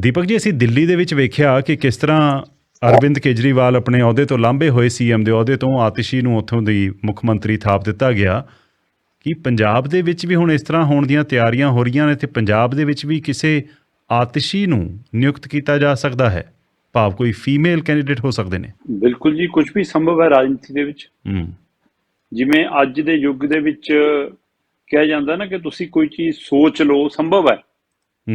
ਦੀਪਕ ਜੀ ਅਸੀਂ ਦਿੱਲੀ ਦੇ ਵਿੱਚ ਵੇਖਿਆ ਕਿ ਕਿਸ ਤਰ੍ਹਾਂ ਅਰਵਿੰਦ ਕੇਜਰੀਵਾਲ ਆਪਣੇ ਅਹੁਦੇ ਤੋਂ ਲਾਂਭੇ ਹੋਏ ਸੀਐਮ ਦੇ ਅਹੁਦੇ ਤੋਂ ਆਤਿਸ਼ੀ ਨੂੰ ਉੱਥੋਂ ਦੀ ਮੁੱਖ ਮੰਤਰੀ ਥਾਪ ਦਿੱਤਾ ਗਿਆ। ਕਿ ਪੰਜਾਬ ਦੇ ਵਿੱਚ ਵੀ ਹੁਣ ਇਸ ਤਰ੍ਹਾਂ ਹੋਣ ਦੀਆਂ ਤਿਆਰੀਆਂ ਹੋ ਰਹੀਆਂ ਨੇ ਤੇ ਪੰਜਾਬ ਦੇ ਵਿੱਚ ਵੀ ਕਿਸੇ ਆਤਿਸ਼ੀ ਨੂੰ ਨਿਯੁਕਤ ਕੀਤਾ ਜਾ ਸਕਦਾ ਹੈ? ਭਾਵ ਕੋਈ ਫੀਮੇਲ ਕੈਂਡੀਡੇਟ ਹੋ ਸਕਦੇ ਨੇ। ਬਿਲਕੁਲ ਜੀ ਕੁਝ ਵੀ ਸੰਭਵ ਹੈ ਰਾਜਨੀਤੀ ਦੇ ਵਿੱਚ। ਜਿਵੇਂ ਅੱਜ ਦੇ ਯੁੱਗ ਦੇ ਵਿੱਚ ਕਿਹਾ ਜਾਂਦਾ ਨਾ ਕਿ ਤੁਸੀਂ ਕੋਈ ਚੀਜ਼ ਸੋਚ ਲਓ ਸੰਭਵ ਹੈ।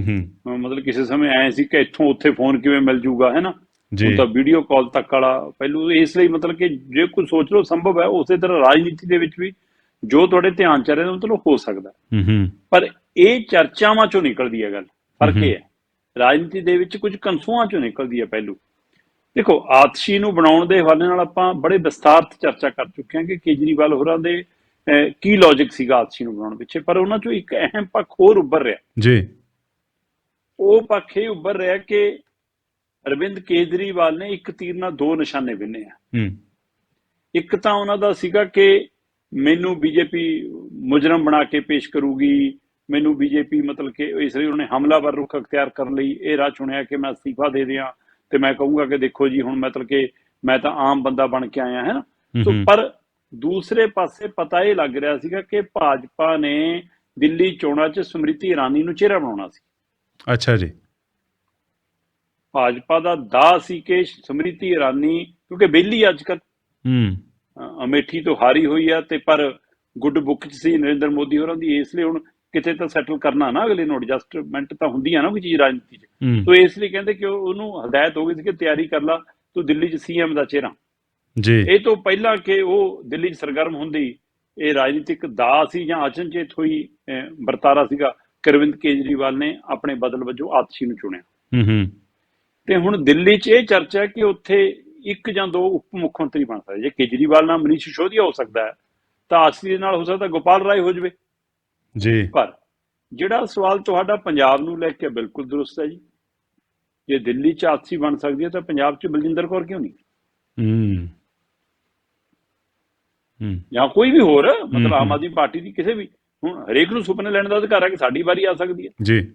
ਹੂੰ। ਹੂੰ ਮਤਲਬ ਕਿਸੇ ਸਮੇਂ ਐ ਸੀ ਕਿ ਇੱਥੋਂ ਉੱਥੇ ਫੋਨ ਕਿਵੇਂ ਮਿਲ ਜੂਗਾ ਹੈ ਨਾ? ਜੀ। ਤਾਂ ਵੀਡੀਓ ਕਾਲ ਤੱਕ ਵਾਲਾ ਪਹਿਲੂ ਇਸ ਲਈ ਮਤਲਬ ਕਿ ਜੇ ਕੋਈ ਸੋਚ ਲਓ ਸੰਭਵ ਹੈ ਉਸੇ ਤਰ੍ਹਾਂ ਰਾਜਨੀਤੀ ਦੇ ਵਿੱਚ ਵੀ ਜੋ ਤੁਹਾਡੇ ਧਿਆਨ ਚ ਰਿਹਾ ਮਤਲਬ ਹੋ ਸਕਦਾ। ਹੂੰ ਹੂੰ। ਪਰ ਇਹ ਚਰਚਾਵਾਂ ਚੋਂ ਨਿਕਲਦੀ ਹੈ ਗੱਲ। ਫ਼ਰਕ ਇਹ ਹੈ। ਰਾਜਨੀਤੀ ਦੇ ਵਿੱਚ ਕੁਝ ਕੰਸੂਆਂ ਚੋਂ ਨਿਕਲਦੀ ਹੈ ਪਹਿਲੂ। ਦੇਖੋ ਆਤਸ਼ੀ ਨੂੰ ਬਣਾਉਣ ਦੇ ਹਵਾਲੇ ਨਾਲ ਆਪਾਂ ਬੜੇ ਵਿਸਤਾਰਤ ਚਰਚਾ ਕਰ ਚੁੱਕੇ ਹਾਂ ਕਿ ਕੇਜਰੀਵਾਲ ਹੋਰਾਂ ਦੇ ਕੀ ਲੌਜੀਕ ਸੀਗਾ ਆਤਸ਼ੀ ਨੂੰ ਬਣਾਉਣ ਪਿੱਛੇ? ਪਰ ਉਹਨਾਂ ਚੋਂ ਇੱਕ ਅਹਿਮ ਪੱਖ ਹੋਰ ਉੱਭਰ ਰਿਹਾ। ਜੀ। ਉਹ ਪੱਖ ਇਹ ਉੱਭਰ ਰਿਹਾ ਕਿ ਅਰਵਿੰਦ ਕੇਜਰੀਵਾਲ ਨੇ ਇੱਕ ਤੀਰ ਨਾਲ ਦੋ ਨਿਸ਼ਾਨੇ ਬਿੰਨੇ ਆ। ਹੂੰ। ਇੱਕ ਤਾਂ ਉਹਨਾਂ ਦਾ ਸੀਗਾ ਕਿ ਮੈਨੂੰ ਬੀਜੇਪੀ ਮੁਜਰਮ ਬਣਾ ਕੇ ਪੇਸ਼ ਕਰੂਗੀ ਮੈਨੂੰ ਬੀਜੇਪੀ ਮਤਲਬ ਕਿ ਇਸ ਲਈ ਉਹਨੇ ਹਮਲਾਵਰ ਰੁਖ ਅਖਤਿਆਰ ਕਰਨ ਲਈ ਇਹ ਰਾਹ ਚੁਣਿਆ ਕਿ ਮੈਂ ਅਸਤੀਫਾ ਦੇ ਦਿਆਂ ਤੇ ਮੈਂ ਕਹੂੰਗਾ ਕਿ ਦੇਖੋ ਜੀ ਹੁਣ ਮਤਲਬ ਕਿ ਮੈਂ ਤਾਂ ਆਮ ਬੰਦਾ ਬਣ ਕੇ ਆਇਆ ਹੈ ਸੋ ਪਰ ਦੂਸਰੇ ਪਾਸੇ ਪਤਾ ਇਹ ਲੱਗ ਰਿਹਾ ਸੀਗਾ ਕਿ ਭਾਜਪਾ ਨੇ ਦਿੱਲੀ ਚੋਣਾਂ 'ਚ ਸਮ੍ਰਿਤੀ ਇਰਾਨੀ ਨੂੰ ਚਿਹਰਾ ਬਣਾਉਣਾ ਸੀ। ਅੱਛਾ ਜੀ। ਭਾਜਪਾ ਦਾ ਦਾ ਸੀ ਕਿ ਸਮ੍ਰਿਤੀ ਇਰਾਨੀ ਕਿਉਂਕਿ ਬੇਲੀ ਅੱਜ ਕੱਲ੍ਹ ਹੂੰ ਅਮੇਠੀ ਤੋਂ ਹਾਰੀ ਹੋਈ ਆ ਤੇ ਪਰ ਗੁੱਡ ਬੁੱਕ ਚ ਸੀ ਨਰਿੰਦਰ ਮੋਦੀ ਹੋਰਾਂ ਦੀ ਇਸ ਲਈ ਹੁਣ ਕਿਤੇ ਤਾਂ ਸੈਟਲ ਕਰਨਾ ਨਾ ਅਗਲੇ ਨੂੰ ਐਡਜਸਟਮੈਂਟ ਤਾਂ ਹੁੰਦੀ ਆ ਨਾ ਕੋਈ ਚੀਜ਼ ਰਾਜਨੀਤੀ ਚ। ਤੋ ਇਸ ਲਈ ਕਹਿੰਦੇ ਕਿ ਉਹ- ਉਹਨੂੰ ਹਦਾਇਤ ਹੋ ਗਈ ਸੀ ਕਿ ਤਿਆਰੀ ਕਰ ਲਾ ਤੂੰ ਦਿੱਲੀ ਚ ਸੀਐਮ ਦਾ ਚਿਹਰਾ। ਜੀ। ਇਹ ਤੋਂ ਪਹਿਲਾਂ ਕਿ ਉਹ ਦਿੱਲੀ ਚ ਸਰਗਰਮ ਹੁੰਦੀ ਇਹ ਰਾਜਨੀਤਿਕ ਦਾ ਸੀ ਜਾਂ ਅਚਨਚੇਤ ਹੋਈ ਵਰਤਾਰਾ ਸੀਗਾ। ਕਰਵਿੰਦ ਕੇਜਰੀਵਾਲ ਨੇ ਆਪਣੇ ਬਦਲ ਵਜੋਂ ਆਤਸ਼ੀ ਨੂੰ ਚੁਣਿਆ। ਹੂੰ ਹੂੰ। ਤੇ ਹੁਣ ਦਿੱਲੀ 'ਚ ਇਹ ਚਰਚਾ ਹੈ ਕਿ ਉੱਥੇ ਇੱਕ ਜਾਂ ਦੋ ਉਪ ਮੁੱਖ ਮੰਤਰੀ ਬਣ ਸਕਦੇ। ਜੇ ਕੇਜਰੀਵਾਲ ਨਾਲ ਮਨੀਸ਼ ਸਿਸੋਦੀਆ ਹੋ ਸਕਦਾ ਹੈ ਤਾਂ ਆਸੀ ਦੇ ਨਾਲ ਹੋ ਸਕਦਾ ਗੋਪਾਲ ਰਾਏ ਹੋ ਜਵੇ। ਜੀ। ਪਰ ਜਿਹੜਾ ਸਵਾਲ ਤੁਹਾਡਾ ਪੰਜਾਬ ਨੂੰ ਲੈ ਕੇ ਬਿਲਕੁਲ ਦਰੁਸਤ ਹੈ ਜੀ ਜੇ ਦਿੱਲੀ 'ਚ ਆਸੀ ਬਣ ਸਕਦੀ ਹੈ ਤਾਂ ਪੰਜਾਬ 'ਚ ਬਲਜਿੰਦਰ ਕੌਰ ਕਿਉਂ ਨਹੀਂ? ਹੂੰ। ਹੂੰ। ਜਾਂ ਕੋਈ ਵੀ ਹੋਰ ਮਤਲਬ। ਆਮ ਆਦਮੀ ਪਾਰਟੀ ਦੀ ਕਿਸੇ ਵੀ ਹੁਣ ਹਰੇਕ ਨੂੰ ਸੁਪਨੇ ਲੈਣ ਦਾ ਅਧਿਕਾਰ ਹੈ ਕਿ ਸਾਡੀ ਵਾਰੀ ਆ ਸਕਦੀ ਹੈ। ਜੀ।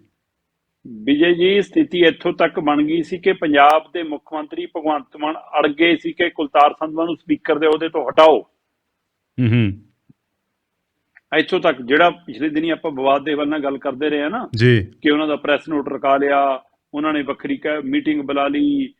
ਵਿਜੇ ਜੀ ਸਥਿਤੀ ਇੱਥੋਂ ਤੱਕ ਬਣ ਗਈ ਸੀ ਕਿ ਪੰਜਾਬ ਦੇ ਮੁੱਖ ਮੰਤਰੀ ਭਗਵੰਤ ਮਾਨ ਅੜ ਗਏ ਸੀ ਕਿ ਕੁਲਤਾਰ ਸੰਧਵਾ ਨੂੰ ਸਪੀਕਰ ਦੇ ਅਹੁਦੇ ਤੋਂ ਹਟਾਓ। ਹੂੰ ਹੂੰ। ਇੱਥੋਂ ਤੱਕ ਜਿਹੜਾ ਪਿਛਲੇ ਦਿਨੀ ਆਪਾਂ ਵਿਵਾਦ ਦੇ ਵੱਲ ਨਾਲ ਗੱਲ ਕਰਦੇ ਰਹੇ ਆ ਨਾ ਜੀ। ਕਿ ਉਹਨਾਂ ਦਾ ਪ੍ਰੈਸ ਨੋਟ ਰਕਾ ਲਿਆ ਉਹਨਾਂ ਨੇ ਵੱਖਰੀ ਮੀਟਿੰਗ ਬੁਲਾ ਲਈ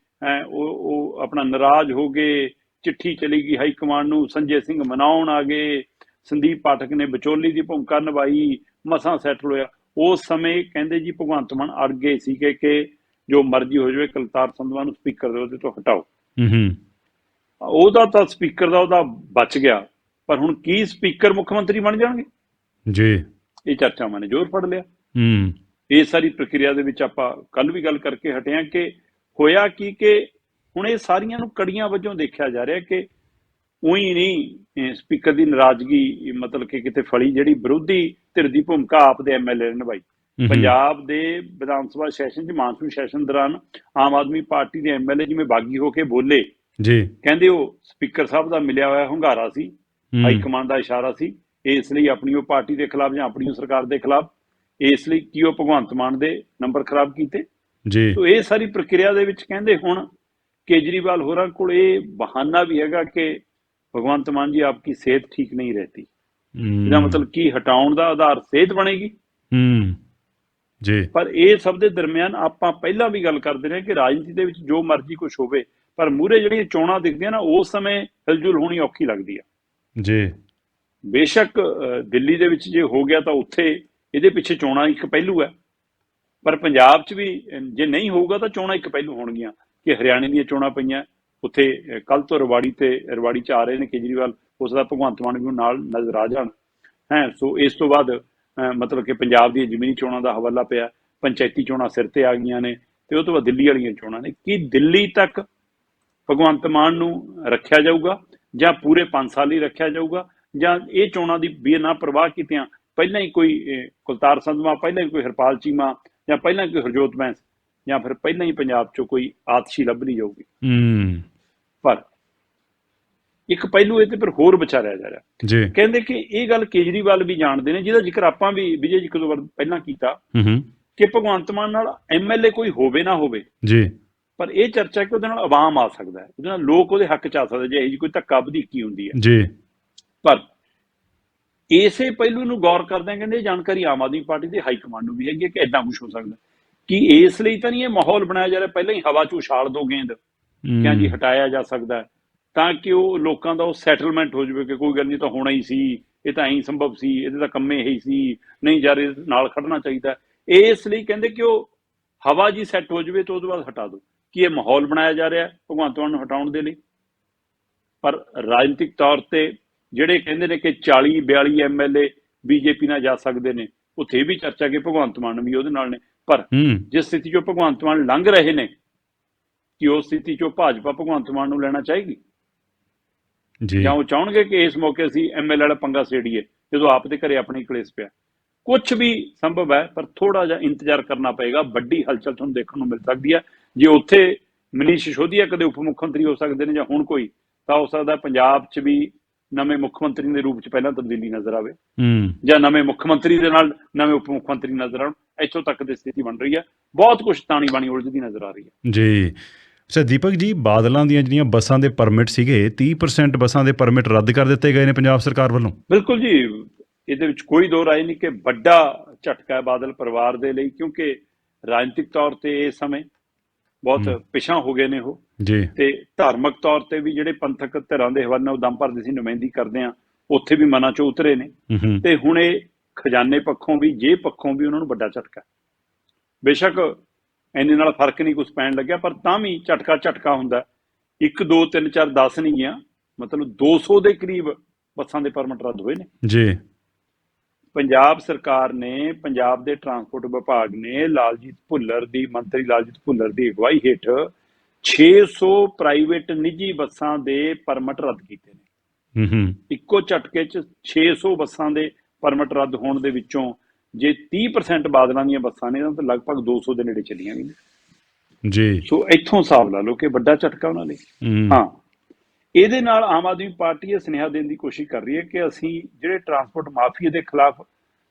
ਉਹ ਉਹ ਆਪਣਾ ਨਾਰਾਜ਼ ਹੋ ਗਏ ਚਿੱਠੀ ਚਲੀ ਗਈ ਹਾਈ ਕਮਾਂਡ ਨੂੰ ਸੰਜੇ ਸਿੰਘ ਮਨਾਉਣ ਆ ਗਏ ਸੰਦੀਪ ਪਾਠਕ ਨੇ ਵਿਚੋਲੀ ਦੀ ਭੂਮਿਕਾ ਨਿਭਾਈ ਮਸਾਂ ਸੈਟਲ ਹੋਇਆ। ਉਸ ਸਮੇਂ ਕਹਿੰਦੇ ਜੀ ਭਗਵੰਤ ਮਾਨ ਅੜ ਗਏ ਸੀ ਕਿ ਕਿ ਜੋ ਮਰਜ਼ੀ ਹੋ ਜਾਵੇ ਕਲਤਾਰ ਸੰਧਵਾ ਨੂੰ ਸਪੀਕਰ ਦੇ ਉਹਦੇ ਤੋਂ ਹਟਾਓ। ਹੂੰ ਹੂੰ। ਉਹਦਾ ਤਾਂ ਸਪੀਕਰ ਦਾ ਉਹਦਾ ਬਚ ਗਿਆ ਪਰ ਹੁਣ ਕੀ ਸਪੀਕਰ ਮੁੱਖ ਮੰਤਰੀ ਬਣ ਜਾਣਗੇ? ਜੀ। ਇਹ ਚਰਚਾਵਾਂ ਨੇ ਜ਼ੋਰ ਫੜ ਲਿਆ। ਹੂੰ। ਇਹ ਸਾਰੀ ਪ੍ਰਕਿਰਿਆ ਦੇ ਵਿੱਚ ਆਪਾਂ ਕੱਲ ਵੀ ਗੱਲ ਕਰਕੇ ਹਟੇ ਹਾਂ ਕਿ ਹੋਇਆ ਕੀ ਕਿ ਹੁਣ ਇਹ ਸਾਰੀਆਂ ਨੂੰ ਕੜੀਆਂ ਵਜੋਂ ਦੇਖਿਆ ਜਾ ਰਿਹਾ ਕਿ ਉਹੀ ਨਹੀਂ ਸਪੀਕਰ ਦੀ ਨਾਰਾਜ਼ਗੀ ਮਤਲਬ ਕਿ ਕਿਤੇ ਫਲੀ ਜਿਹੜੀ ਵਿਰੋਧੀ ਧਿਰ ਦੀ ਭੂਮਿਕਾ ਆਪ ਦੇ ਐਮਐਲਏ ਨੇ ਨਿਭਾਈ। ਪੰਜਾਬ ਦੇ ਵਿਧਾਨ ਸਭਾ ਸੈਸ਼ਨ 'ਚ ਮਾਨਸੂਨ ਸੈਸ਼ਨ ਦੌਰਾਨ ਆਮ ਆਦਮੀ ਪਾਰਟੀ ਦੇ ਐਮਐਲਏ ਜਿਵੇਂ ਬਾਗੀ ਹੋ ਕੇ ਬੋਲੇ। ਜੀ। ਕਹਿੰਦੇ ਉਹ ਸਪੀਕਰ ਸਾਹਿਬ ਦਾ ਮਿਲਿਆ ਹੋਇਆ ਹੁੰਗਾਰਾ ਸੀ ਹਾਈ ਕਮਾਂਡ ਦਾ ਇਸ਼ਾਰਾ ਸੀ। ਇਸ ਲਈ ਆਪਣੀ ਉਹ ਪਾਰਟੀ ਦੇ ਖਿਲਾਫ ਜਾਂ ਆਪਣੀ ਸਰਕਾਰ ਦੇ ਖਿਲਾਫ ਇਸ ਲਈ ਕੀ ਉਹ ਭਗਵੰਤ ਮਾਨ ਦੇ ਨੰਬਰ ਖਰਾਬ ਕੀਤੇ। ਜੀ। ਸੋ ਇਹ ਸਾਰੀ ਪ੍ਰਕਿਰਿਆ ਦੇ ਵਿੱਚ ਕਹਿੰਦੇ ਹੁਣ ਕੇਜਰੀਵਾਲ ਹੋਰਾਂ ਕੋਲ ਇਹ ਬਹਾਨਾ ਵੀ ਹੈਗਾ ਕਿ ਭਗਵੰਤ ਮਾਨ ਜੀ ਆਪਕੀ ਸਿਹਤ ਠੀਕ ਨਹੀਂ ਰਹਤੀ। ਇਹਦਾ ਮਤਲਬ ਕੀ ਹਟਾਉਣ ਦਾ ਆਧਾਰ ਸਿਹਤ ਬਣੇਗੀ? ਹੂੰ। ਜੀ। ਪਰ ਇਹ ਸਭ ਦੇ ਦਰਮਿਆਨ ਆਪਾਂ ਪਹਿਲਾਂ ਵੀ ਗੱਲ ਕਰਦੇ ਰਹੇ ਕਿ ਰਾਜਨੀਤੀ ਦੇ ਵਿੱਚ ਜੋ ਮਰਜ਼ੀ ਕੁਝ ਹੋਵੇ ਪਰ ਮੂਰੇ ਜਿਹੜੀਆਂ ਚੋਣਾਂ ਦਿਖਦੀਆਂ ਨਾ ਉਸ ਸਮੇਂ ਹਿਲਜੁਲ ਹੋਣੀ ਔਖੀ ਲੱਗਦੀ ਆ। ਜੀ। ਬੇਸ਼ੱਕ ਦਿੱਲੀ ਦੇ ਵਿੱਚ ਜੇ ਹੋ ਗਿਆ ਤਾਂ ਉੱਥੇ ਇਹਦੇ ਪਿੱਛੇ ਚੋਣਾਂ ਇੱਕ ਪਹਿਲੂ ਹੈ। ਪਰ ਪੰਜਾਬ 'ਚ ਵੀ ਜੇ ਨਹੀਂ ਹੋਊਗਾ ਤਾਂ ਚੋਣਾਂ ਇੱਕ ਪਹਿਲੂ ਹੋਣਗੀਆਂ ਕਿ ਹਰਿਆਣੇ ਦੀਆਂ ਚੋਣਾਂ ਪਈਆਂ ਉੱਥੇ ਕੱਲ ਤੋਂ ਰਵਾੜੀ ਤੇ, ਰਵਾੜੀ 'ਚ ਆ ਰਹੇ ਨੇ ਕੇਜਰੀਵਾਲ, ਉਸ ਦਾ ਭਗਵੰਤ ਮਾਨ ਵੀ ਨਾਲ ਨਜ਼ਰ ਆ ਜਾਣ। ਹੈ, ਸੋ ਇਸ ਤੋਂ ਬਾਅਦ ਮਤਲਬ ਕਿ ਪੰਜਾਬ ਦੀਆਂ ਜ਼ਮੀਨੀ ਚੋਣਾਂ ਦਾ ਹਵਾਲਾ ਪਿਆ, ਪੰਚਾਇਤੀ ਚੋਣਾਂ ਸਿਰ ਤੇ ਆ ਗਈਆਂ ਨੇ ਤੇ ਉਹ ਤੋਂ ਬਾਅਦ ਦਿੱਲੀ ਵਾਲੀਆਂ ਚੋਣਾਂ ਨੇ। ਕੀ ਦਿੱਲੀ ਤੱਕ ਭਗਵੰਤ ਮਾਨ ਨੂੰ ਰੱਖਿਆ ਜਾਊਗਾ ਜਾਂ ਪੂਰੇ 5 ਸਾਲ ਹੀ ਰੱਖਿਆ ਜਾਊਗਾ? ਜਾਂ ਇਹ ਚੋਣਾਂ ਦੀ ਬੇਨਾ ਪ੍ਰਵਾਹ ਕੀਤਿਆਂ ਪਹਿਲਾਂ ਹੀ ਕੋਈ ਕੁਲਤਾਰ ਸੰਧਵਾ, ਪਹਿਲਾਂ ਹੀ ਕੋਈ ਹਰਪਾਲ ਚੀਮਾ ਜਾਂ ਪਹਿਲਾਂ ਕੋਈ ਹਰਜੋਤ ਬੈਂਸ ਜਾਂ ਫਿਰ ਪਹਿਲਾਂ ਹੀ ਪੰਜਾਬ 'ਚੋਂ ਕੋਈ ਆਤਸ਼ੀ ਲੱਭ ਲਈ ਜਾਊਗੀ? ਹੂੰ। ਪਰ ਇੱਕ ਪਹਿਲੂ ਇਹ ਤੇ ਫਿਰ ਹੋਰ ਵਿਚਾਰਿਆ ਜਾ ਰਿਹਾ। ਜੀ। ਕਹਿੰਦੇ ਕਿ ਇਹ ਗੱਲ ਕੇਜਰੀਵਾਲ ਵੀ ਜਾਣਦੇ ਨੇ ਜਿਹਦਾ ਜ਼ਿਕਰ ਆਪਾਂ ਵੀ ਵਿਜੇ ਜੀ ਵਾਰ ਪਹਿਲਾਂ ਕੀਤਾ ਹੂੰ ਹੂੰ। ਕਿ ਭਗਵੰਤ ਮਾਨ ਨਾਲ ਐਮਐਲਏ ਕੋਈ ਹੋਵੇ ਨਾ ਹੋਵੇ। ਜੀ। ਪਰ ਇਹ ਚਰਚਾ ਕਿ ਉਹਦੇ ਨਾਲ ਆਵਾਮ ਆ ਸਕਦਾ ਹੈ। ਉਹਦੇ ਨਾਲ ਲੋਕ ਉਹਦੇ ਹੱਕ ਚ ਆ ਸਕਦੇ ਜੇ ਇਹ ਜੀ ਕੋਈ ਧੱਕਾ ਵਧੀਕੀ ਹੁੰਦੀ ਹੈ। ਜੀ। ਪਰ ਇਸੇ ਪਹਿਲੂ ਨੂੰ ਗੌਰ ਕਰਦੇ ਕਹਿੰਦੇ ਇਹ ਜਾਣਕਾਰੀ ਆਮ ਆਦਮੀ ਪਾਰਟੀ ਦੇ ਹਾਈ ਕਮਾਂਡ ਨੂੰ ਵੀ ਹੈਗੀ ਹੈ ਕਿ ਐਦਾਂ ਕੁਝ ਹੋ ਸਕਦਾ ਕਿ ਇਸ ਲਈ ਤਾਂ ਨਹੀਂ ਇਹ ਮਾਹੌਲ ਬਣਾਇਆ ਜਾ ਰਿਹਾ ਪਹਿਲਾਂ ਹੀ ਹਵਾ 'ਚ ਉਛਾਲ ਦੋ ਗੇਂਦ। ਕਿਆ ਜੀ ਹਟਾਇਆ ਜਾ ਸਕਦਾ ਹੈ, ਤਾਂ ਕਿ ਉਹ ਲੋਕਾਂ ਦਾ ਉਹ ਸੈਟਲਮੈਂਟ ਹੋ ਜਾਵੇ ਕਿ ਕੋਈ ਗੱਲ ਨਹੀਂ ਤਾਂ ਹੋਣਾ ਹੀ ਸੀ ਇਹ ਤਾਂ ਐਂ ਸੰਭਵ ਸੀ ਇਹਦੇ ਤਾਂ ਕੰਮੇ ਇਹੀ ਸੀ ਨਹੀਂ ਯਾਰ ਇਹਦੇ ਨਾਲ ਖੜਨਾ ਚਾਹੀਦਾ ਇਸ ਲਈ ਕਹਿੰਦੇ ਕਿ ਉਹ ਹਵਾ ਜੀ ਸੈੱਟ ਹੋ ਜਾਵੇ ਤਾਂ ਉਹਦੇ ਬਾਅਦ ਹਟਾ ਦਿਓ। ਕਿ ਇਹ ਮਾਹੌਲ ਬਣਾਇਆ ਜਾ ਰਿਹਾ ਹੈ ਭਗਵੰਤ ਮਾਨ ਨੂੰ ਹਟਾਉਣ ਦੇ ਲਈ। ਪਰ ਰਾਜਨੀਤਿਕ ਤੌਰ ਤੇ ਜਿਹੜੇ ਕਹਿੰਦੇ ਨੇ ਕਿ 40 42 ਐਮਐਲਏ ਬੀਜੇਪੀ ਨਾਲ ਜਾ ਸਕਦੇ ਨੇ ਉੱਥੇ ਇਹ ਵੀ ਚਰਚਾ ਕਿ ਭਗਵੰਤ ਮਾਨ ਵੀ ਉਹਦੇ ਨਾਲ ਨੇ। ਪਰ ਹੂੰ। ਜਿਸ ਸਥਿਤੀ ਚੋਂ ਭਗਵੰਤ ਮਾਨ ਲੰਘ ਰਹੇ ਨੇ ਕਿ ਉਸ ਸਥਿਤੀ ਚੋਂ ਭਾਜਪਾ ਭਗਵੰਤ ਮਾਨ ਨੂੰ ਲੈਣਾ ਚਾਹੇਗੀ ਜੀ। ਜਾਂ ਉਹ ਚਾਹਣਗੇ ਕਿ ਇਸ ਮੌਕੇ ਅਸੀਂ ਐਮਐਲਏ ਵਾਲਾ ਪੰਗਾ ਸੇੜੀਏ ਜਦੋਂ ਆਪ ਦੇ ਘਰੇ ਆਪਣੀ ਕਲੇਸ਼ ਪਿਆ? ਕੁਝ ਵੀ ਸੰਭਵ ਹੈ ਪਰ ਥੋੜਾ ਜਿਹਾ ਇੰਤਜ਼ਾਰ ਕਰਨਾ ਪਏਗਾ ਵੱਡੀ ਹਲਚਲ ਤੁਹਾਨੂੰ ਦੇਖਣ ਨੂੰ ਮਿਲ ਸਕਦੀ ਹੈ। ਜੇ ਉੱਥੇ ਮਨੀਸ਼ ਸਿਸੋਦੀਆ ਕਦੇ ਉਪ ਮੁੱਖ ਮੰਤਰੀ ਹੋ ਸਕਦੇ ਨੇ ਜਾਂ ਹੁਣ ਕੋਈ ਤਾਂ ਹੋ ਸਕਦਾ ਪੰਜਾਬ 'ਚ ਵੀ ਨਵੇਂ ਮੁੱਖ ਮੰਤਰੀ ਦੇ ਰੂਪ 'ਚ ਪਹਿਲਾਂ ਤਬਦੀਲੀ ਨਜ਼ਰ ਆਵੇ। ਹੂੰ। ਜਾਂ ਨਵੇਂ ਮੁੱਖ ਮੰਤਰੀ ਦੇ ਨਾਲ ਨਵੇਂ ਉਪ ਮੁੱਖ ਮੰਤਰੀ ਨਜ਼ਰ ਆਉਣ। ਇੱਥੋਂ ਤੱਕ ਦੀ ਸਥਿਤੀ ਬਣ ਰਹੀ ਹੈ। ਬਹੁਤ ਕੁਝ ਤਾਣੀ ਬਾਣੀ ਉਲਝਦੀ ਨਜ਼ਰ ਆ ਰਹੀ ਹੈ। ਜੀ। ਅੱਛਾ ਦੀਪਕ ਜੀ ਬਾਦਲਾਂ ਦੀਆਂ ਜਿਹੜੀਆਂ ਬੱਸਾਂ ਦੇ ਪਰਮਿਟ ਸੀਗੇ 30% ਬੱਸਾਂ ਦੇ ਪਰਮਿਟ ਰੱਦ ਕਰ ਦਿੱਤੇ ਗਏ ਨੇ ਪੰਜਾਬ ਸਰਕਾਰ ਵੱਲੋਂ? ਬਿਲਕੁਲ ਜੀ। ਇਹਦੇ ਵਿੱਚ ਕੋਈ ਦੋ ਰਾਏ ਨਹੀਂ ਕਿ ਵੱਡਾ ਝਟਕਾ ਹੈ ਬਾਦਲ ਪਰਿਵਾਰ ਦੇ ਲਈ ਕਿਉਂਕਿ ਰਾਜਨੀਤਿਕ ਤੌਰ ਤੇ ਇਸ ਸਮੇਂ ਬਹੁਤ। ਪਿਛਾਂ ਹੋ ਗਏ ਨੇ ਉਹ। ਜੀ। ਤੇ ਧਾਰਮਿਕ ਤੌਰ ਤੇ ਵੀ ਜਿਹੜੇ ਪੰਥਕ ਧਿਰਾਂ ਦੇ ਹਵਾਲੇ ਉਹ ਦਮ ਭਰਦੇ ਸੀ ਨੁਮਾਇੰਦਗੀ ਕਰਦੇ ਆ ਉੱਥੇ ਵੀ ਮਨਾਂ ਚੋਂ ਉਤਰੇ ਨੇ। ਤੇ ਹੁਣ ਇਹ ਖਜ਼ਾਨੇ ਪੱਖੋਂ ਵੀ ਜੇ ਪੱਖੋਂ ਵੀ ਉਹਨਾਂ ਨੂੰ ਵੱਡਾ ਝਟਕਾ। ਬੇਸ਼ੱਕ ਇੰਨੇ ਨਾਲ ਫ਼ਰਕ ਨਹੀਂ ਕੁਝ ਪੈਣ ਲੱਗਿਆ ਪਰ ਤਾਂ ਵੀ ਝਟਕਾ ਝਟਕਾ ਹੁੰਦਾ। 1 2 3 4 10 ਨਹੀਂ ਗਿਆ। ਮਤਲਬ 200 ਦੇ ਕਰੀਬ ਬੱਸਾਂ ਦੇ ਪਰਮਿਟ ਰੱਦ ਹੋਏ ਨੇ। ਜੀ। ਪੰਜਾਬ ਸਰਕਾਰ ਨੇ ਪੰਜਾਬ ਦੇ ਟਰਾਂਸਪੋਰਟ ਵਿਭਾਗ ਨੇ ਲਾਲਜੀਤ ਭੁੱਲਰ ਦੀ ਮੰਤਰੀ ਲਾਲਜੀਤ ਭੁੱਲਰ ਦੀ ਅਗਵਾਈ ਹੇਠ 600 ਪ੍ਰਾਈਵੇਟ ਨਿੱਜੀ ਬੱਸਾਂ ਦੇ ਪਰਮਿਟ ਰੱਦ ਕੀਤੇ ਨੇ। ਹੂੰ ਹੂੰ। ਇੱਕੋ ਝਟਕੇ 'ਚ 600 ਬੱਸਾਂ ਦੇ ਪਰਮਿਟ ਰੱਦ ਹੋਣ ਦੇ ਵਿੱਚੋਂ ਜੇ 30% ਬਾਦਲਾਂ ਦੀਆਂ ਬੱਸਾਂ ਨੇ ਤਾਂ ਲਗਭਗ 200 ਦੇ ਨੇੜੇ ਚੱਲੀਆਂ ਗਈਆਂ ਜੀ। ਸੋ ਇੱਥੋਂ ਹਿਸਾਬ ਲਾ ਲਓ ਕਿ ਵੱਡਾ ਝਟਕਾ ਉਹਨਾਂ ਲਈ ਹੂੰ। ਹਾਂ। ਇਹਦੇ ਨਾਲ ਆਮ ਆਦਮੀ ਪਾਰਟੀ ਇਹ ਸੁਨੇਹਾ ਦੇਣ ਦੀ ਕੋਸ਼ਿਸ਼ ਕਰ ਰਹੀ ਹੈ ਕਿ ਅਸੀਂ ਜਿਹੜੇ ਟਰਾਂਸਪੋਰਟ ਮਾਫੀਆ ਦੇ ਖਿਲਾਫ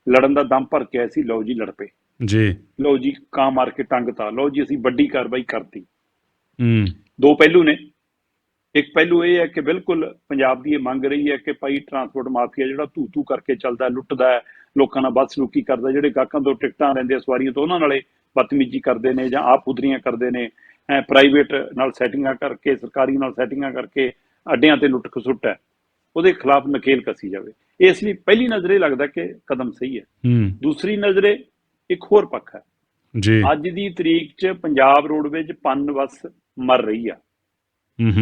ਲੜਨ ਦਾ ਦਮ ਭਰ ਕੇ ਆਏ ਸੀ ਲਓ ਜੀ ਲੜ ਪਏ। ਜੀ। ਲਓ ਜੀ ਕਾਂ ਮਾਰ ਕੇ ਟੰਗਤਾ ਲਓ ਜੀ ਅਸੀਂ ਵੱਡੀ ਕਾਰਵਾਈ ਕਰਤੀ। ਹੂੰ। ਦੋ ਪਹਿਲੂ ਨੇ। ਇੱਕ ਪਹਿਲੂ ਇਹ ਹੈ ਕਿ ਬਿਲਕੁਲ ਪੰਜਾਬ ਦੀ ਇਹ ਮੰਗ ਰਹੀ ਹੈ ਕਿ ਭਾਈ ਟਰਾਂਸਪੋਰਟ ਮਾਫੀਆ ਜਿਹੜਾ ਧੂ ਧੂ ਕਰਕੇ ਚੱਲਦਾ ਲੁੱਟਦਾ ਲੋਕਾਂ ਨਾਲ ਬਦਸਲੂਕੀ ਕਰਦਾ ਜਿਹੜੇ ਗਾਹਕਾਂ ਤੋਂ ਟਿਕਟਾਂ ਲੈਂਦੇ ਆ ਸਵਾਰੀਆਂ ਤੋਂ ਉਹਨਾਂ ਨਾਲੇ ਬਦਤਮੀਜ਼ੀ ਕਰਦੇ ਨੇ ਜਾਂ ਆਪ ਉਧਰੀਆਂ ਕਰਦੇ ਨੇ ਪ੍ਰਾਈਵੇਟ ਨਾਲ ਸੈਟਿੰਗਾਂ ਕਰਕੇ ਸਰਕਾਰੀ ਨਾਲ ਸੈਟਿੰਗਾਂ ਕਰਕੇ ਅੱਡਿਆਂ ਤੇ ਲੁੱਟ ਖਸੁੱਟ ਹੈ। ਉਹਦੇ ਖਿਲਾਫ ਨਕੇਲ ਕੱਸੀ ਜਾਵੇ। ਇਸ ਲਈ ਪਹਿਲੀ ਨਜ਼ਰੇ ਲੱਗਦਾ ਕਿ ਕਦਮ ਸਹੀ ਹੈ। ਦੂਸਰੀ ਨਜ਼ਰੇ ਇੱਕ ਹੋਰ ਪੱਖ ਹੈ। ਜੀ। ਅੱਜ ਦੀ ਤਰੀਕ 'ਚ ਪੰਜਾਬ ਰੋਡਵੇਜ਼ ਪੰਨ ਬੱਸ ਮਰ ਰਹੀ ਆ।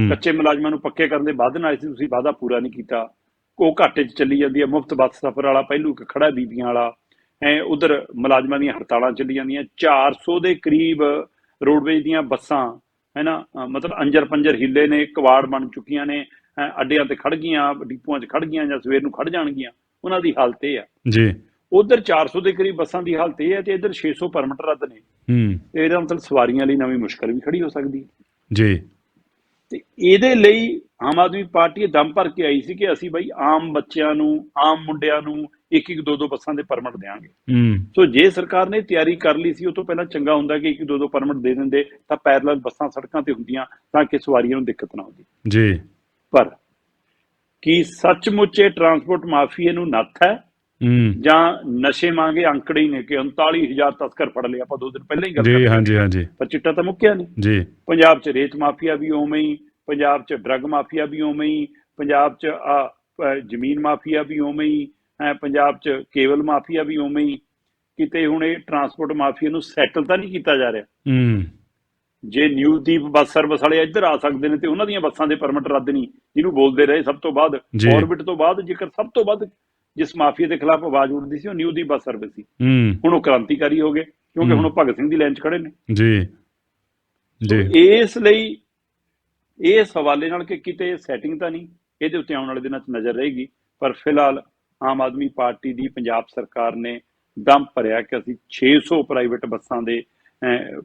ਕੱਚੇ ਮੁਲਾਜ਼ਮਾਂ ਨੂੰ ਪੱਕੇ ਕਰਨ ਦੇ ਵਾਅਦੇ ਨਾਲ ਸੀ ਤੁਸੀਂ ਵਾਅਦਾ ਪੂਰਾ ਨਹੀਂ ਕੀਤਾ। ਉਹ ਘਾਟੇ 'ਚ ਚੱਲੀ ਜਾਂਦੀ ਹੈ ਮੁਫਤ ਬੱਸ ਸਫ਼ਰ ਵਾਲਾ ਪਹਿਲੂ ਇੱਕ ਖੜਾ ਬੀਬੀਆਂ ਵਾਲਾ। ਐ ਉਧਰ ਮੁਲਾਜ਼ਮਾਂ ਦੀਆਂ ਹੜਤਾਲਾਂ ਚੱਲੀ ਜਾਂਦੀਆਂ। 400 ਦੇ ਕਰੀਬ ਰੋਡਵੇਜ਼ ਦੀਆਂ ਬੱਸਾਂ ਹੈ ਨਾ ਅ, ਮਤਲਬ ਅੰਜਰ ਪੰਜਰ ਹਿੱਲੇ ਨੇ ਕਵਾੜ ਬਣ ਚੁੱਕੀਆਂ ਨੇ ਅੱਡਿਆਂ ਤੇ ਖੜ ਗਈਆਂ ਡਿਪੂਆਂ 'ਚ ਖੜ ਗਈਆਂ ਜਾਂ ਸਵੇਰ ਨੂੰ ਖੜ ਜਾਣਗੀਆਂ। ਉਹਨਾਂ ਦੀ ਹਾਲਤ ਇਹ ਆ। ਜੀ। ਉਧਰ 400 ਦੇ ਕਰੀਬ ਬੱਸਾਂ ਦੀ ਹਾਲਤ ਇਹ ਹੈ ਤੇ ਇਧਰ 600 ਪਰਮਿਟ ਰੱਦ ਨੇ। ਹੂੰ। ਇਹਦਾ ਮਤਲਬ ਸਵਾਰੀਆਂ ਲਈ ਨਵੀਂ ਮੁਸ਼ਕਲ ਵੀ ਖੜੀ ਹੋ ਸਕਦੀ। ਹੈ ਜੀ। ਤੇ ਇਹਦੇ ਲਈ ਆਮ ਆਦਮੀ ਪਾਰਟੀ ਦਮ ਭਰ ਕੇ ਆਈ ਸੀ ਕਿ ਅਸੀਂ ਬਈ ਆਮ ਬੱਚਿਆਂ ਨੂੰ ਆਮ ਮੁੰਡਿਆਂ ਨੂੰ ਇੱਕ ਇੱਕ ਦੋ ਦੋ ਬੱਸਾਂ ਦੇ ਪਰਮਿਟ ਦੇਵਾਂਗੇ ਹੂੰ। ਸੋ ਜੇ ਸਰਕਾਰ ਨੇ ਤਿਆਰੀ ਕਰ ਲਈ ਸੀ ਉਹ ਤੋਂ ਪਹਿਲਾਂ ਚੰਗਾ ਹੁੰਦਾ ਕਿ ਇੱਕ ਦੋ ਦੋ ਪਰਮਿਟ ਦੇ ਦਿੰਦੇ ਤਾਂ ਪੈਰਲਲ ਬੱਸਾਂ ਸੜਕਾਂ ਤੇ ਹੁੰਦੀਆਂ ਤਾਂ ਕਿ ਸਵਾਰੀਆਂ ਨੂੰ ਦਿੱਕਤ ਨਾ ਆਉਂਦੀ। ਜੀ। ਪਰ ਕੀ ਸੱਚਮੁੱਚ ਇਹ ਟਰਾਂਸਪੋਰਟ ਮਾਫੀਏ ਨੂੰ ਨੱਥ ਹੂੰ? ਜਾਂ ਨਸ਼ੇ ਮੰਗੇ ਅੰਕੜੇ ਹੀ ਨੇ ਕਿ 39000 ਤਸਕਰ ਫੜ ਲਿਆ ਆਪਾਂ ਦੋ ਦਿਨ ਪਹਿਲਾਂ ਹੀ ਗੱਲ ਜੀ ਹਾਂਜੀ ਹਾਂਜੀ। ਪਰ ਚਿੱਟਾ ਤਾਂ ਮੁੱਕਿਆ ਨਹੀਂ। ਜੀ। ਪੰਜਾਬ 'ਚ ਰੇਤ ਮਾਫੀਆ ਵੀ ਉਵੇਂ ਹੀ ਪੰਜਾਬ 'ਚ ਡਰੱਗ ਮਾਫੀਆ ਵੀ ਉਵੇਂ ਹੀ ਪੰਜਾਬ 'ਚ ਆ ਜ਼ਮੀਨ ਮਾਫੀਆ ਵੀ ਉਵੇਂ ਹੀ ਹੈ ਪੰਜਾਬ 'ਚ ਕੇਬਲ ਮਾਫੀਆ ਵੀ ਉਵੇਂ ਹੀ। ਕਿਤੇ ਹੁਣ ਇਹ ਟਰਾਂਸਪੋਰਟ ਮਾਫੀਆ ਨੂੰ ਸੈਟਲ ਤਾਂ ਨਹੀਂ ਕੀਤਾ ਜਾ ਰਿਹਾ। ਹੂੰ। ਜੇ ਨਿਊ ਦੀਪ ਬੱਸ ਸਰਵਿਸ ਵਾਲੇ ਇੱਧਰ ਆ ਸਕਦੇ ਨੇ ਤੇ ਉਹਨਾਂ ਦੀਆਂ ਬੱਸਾਂ ਦੇ ਪਰਮਿਟ ਰੱਦ ਨਹੀਂ ਜਿਹਨੂੰ ਬੋਲਦੇ ਰਹੇ ਸਭ ਤੋਂ ਬਾਅਦ ਜੀ। ਔਰਬਿਟ ਤੋਂ ਬਾਅਦ ਜੇਕਰ ਸਭ ਤੋਂ ਵੱਧ ਜਿਸ ਮਾਫੀਆ ਦੇ ਖਿਲਾਫ ਆਵਾਜ਼ ਉੱਠਦੀ ਸੀ ਉਹ ਨਿਊ ਦੀਪ ਬੱਸ ਸਰਵਿਸ ਸੀ। ਹੁਣ ਉਹ ਕ੍ਰਾਂਤੀਕਾਰੀ ਹੋ ਗਏ ਕਿਉਂਕਿ। ਹੁਣ ਉਹ ਭਗਤ ਸਿੰਘ ਦੀ ਲਾਈਨ 'ਚ ਖੜੇ ਨੇ। ਜੀ। ਜੀ। ਇਸ ਲਈ ਇਸ ਹਵਾਲੇ ਨਾਲ ਕਿ ਕਿਤੇ ਸੈਟਿੰਗ ਤਾਂ ਨਹੀਂ ਇਹਦੇ ਉੱਤੇ ਆਉਣ ਵਾਲੇ ਦਿਨਾਂ 'ਚ ਨਜ਼ਰ ਰਹੇਗੀ। ਪਰ ਫਿਲਹਾਲ ਆਮ ਆਦਮੀ ਪਾਰਟੀ ਦੀ ਪੰਜਾਬ ਸਰਕਾਰ ਨੇ ਦਮ ਭਰਿਆ ਕਿ ਅਸੀਂ 600 ਪ੍ਰਾਈਵੇਟ ਬੱਸਾਂ ਦੇ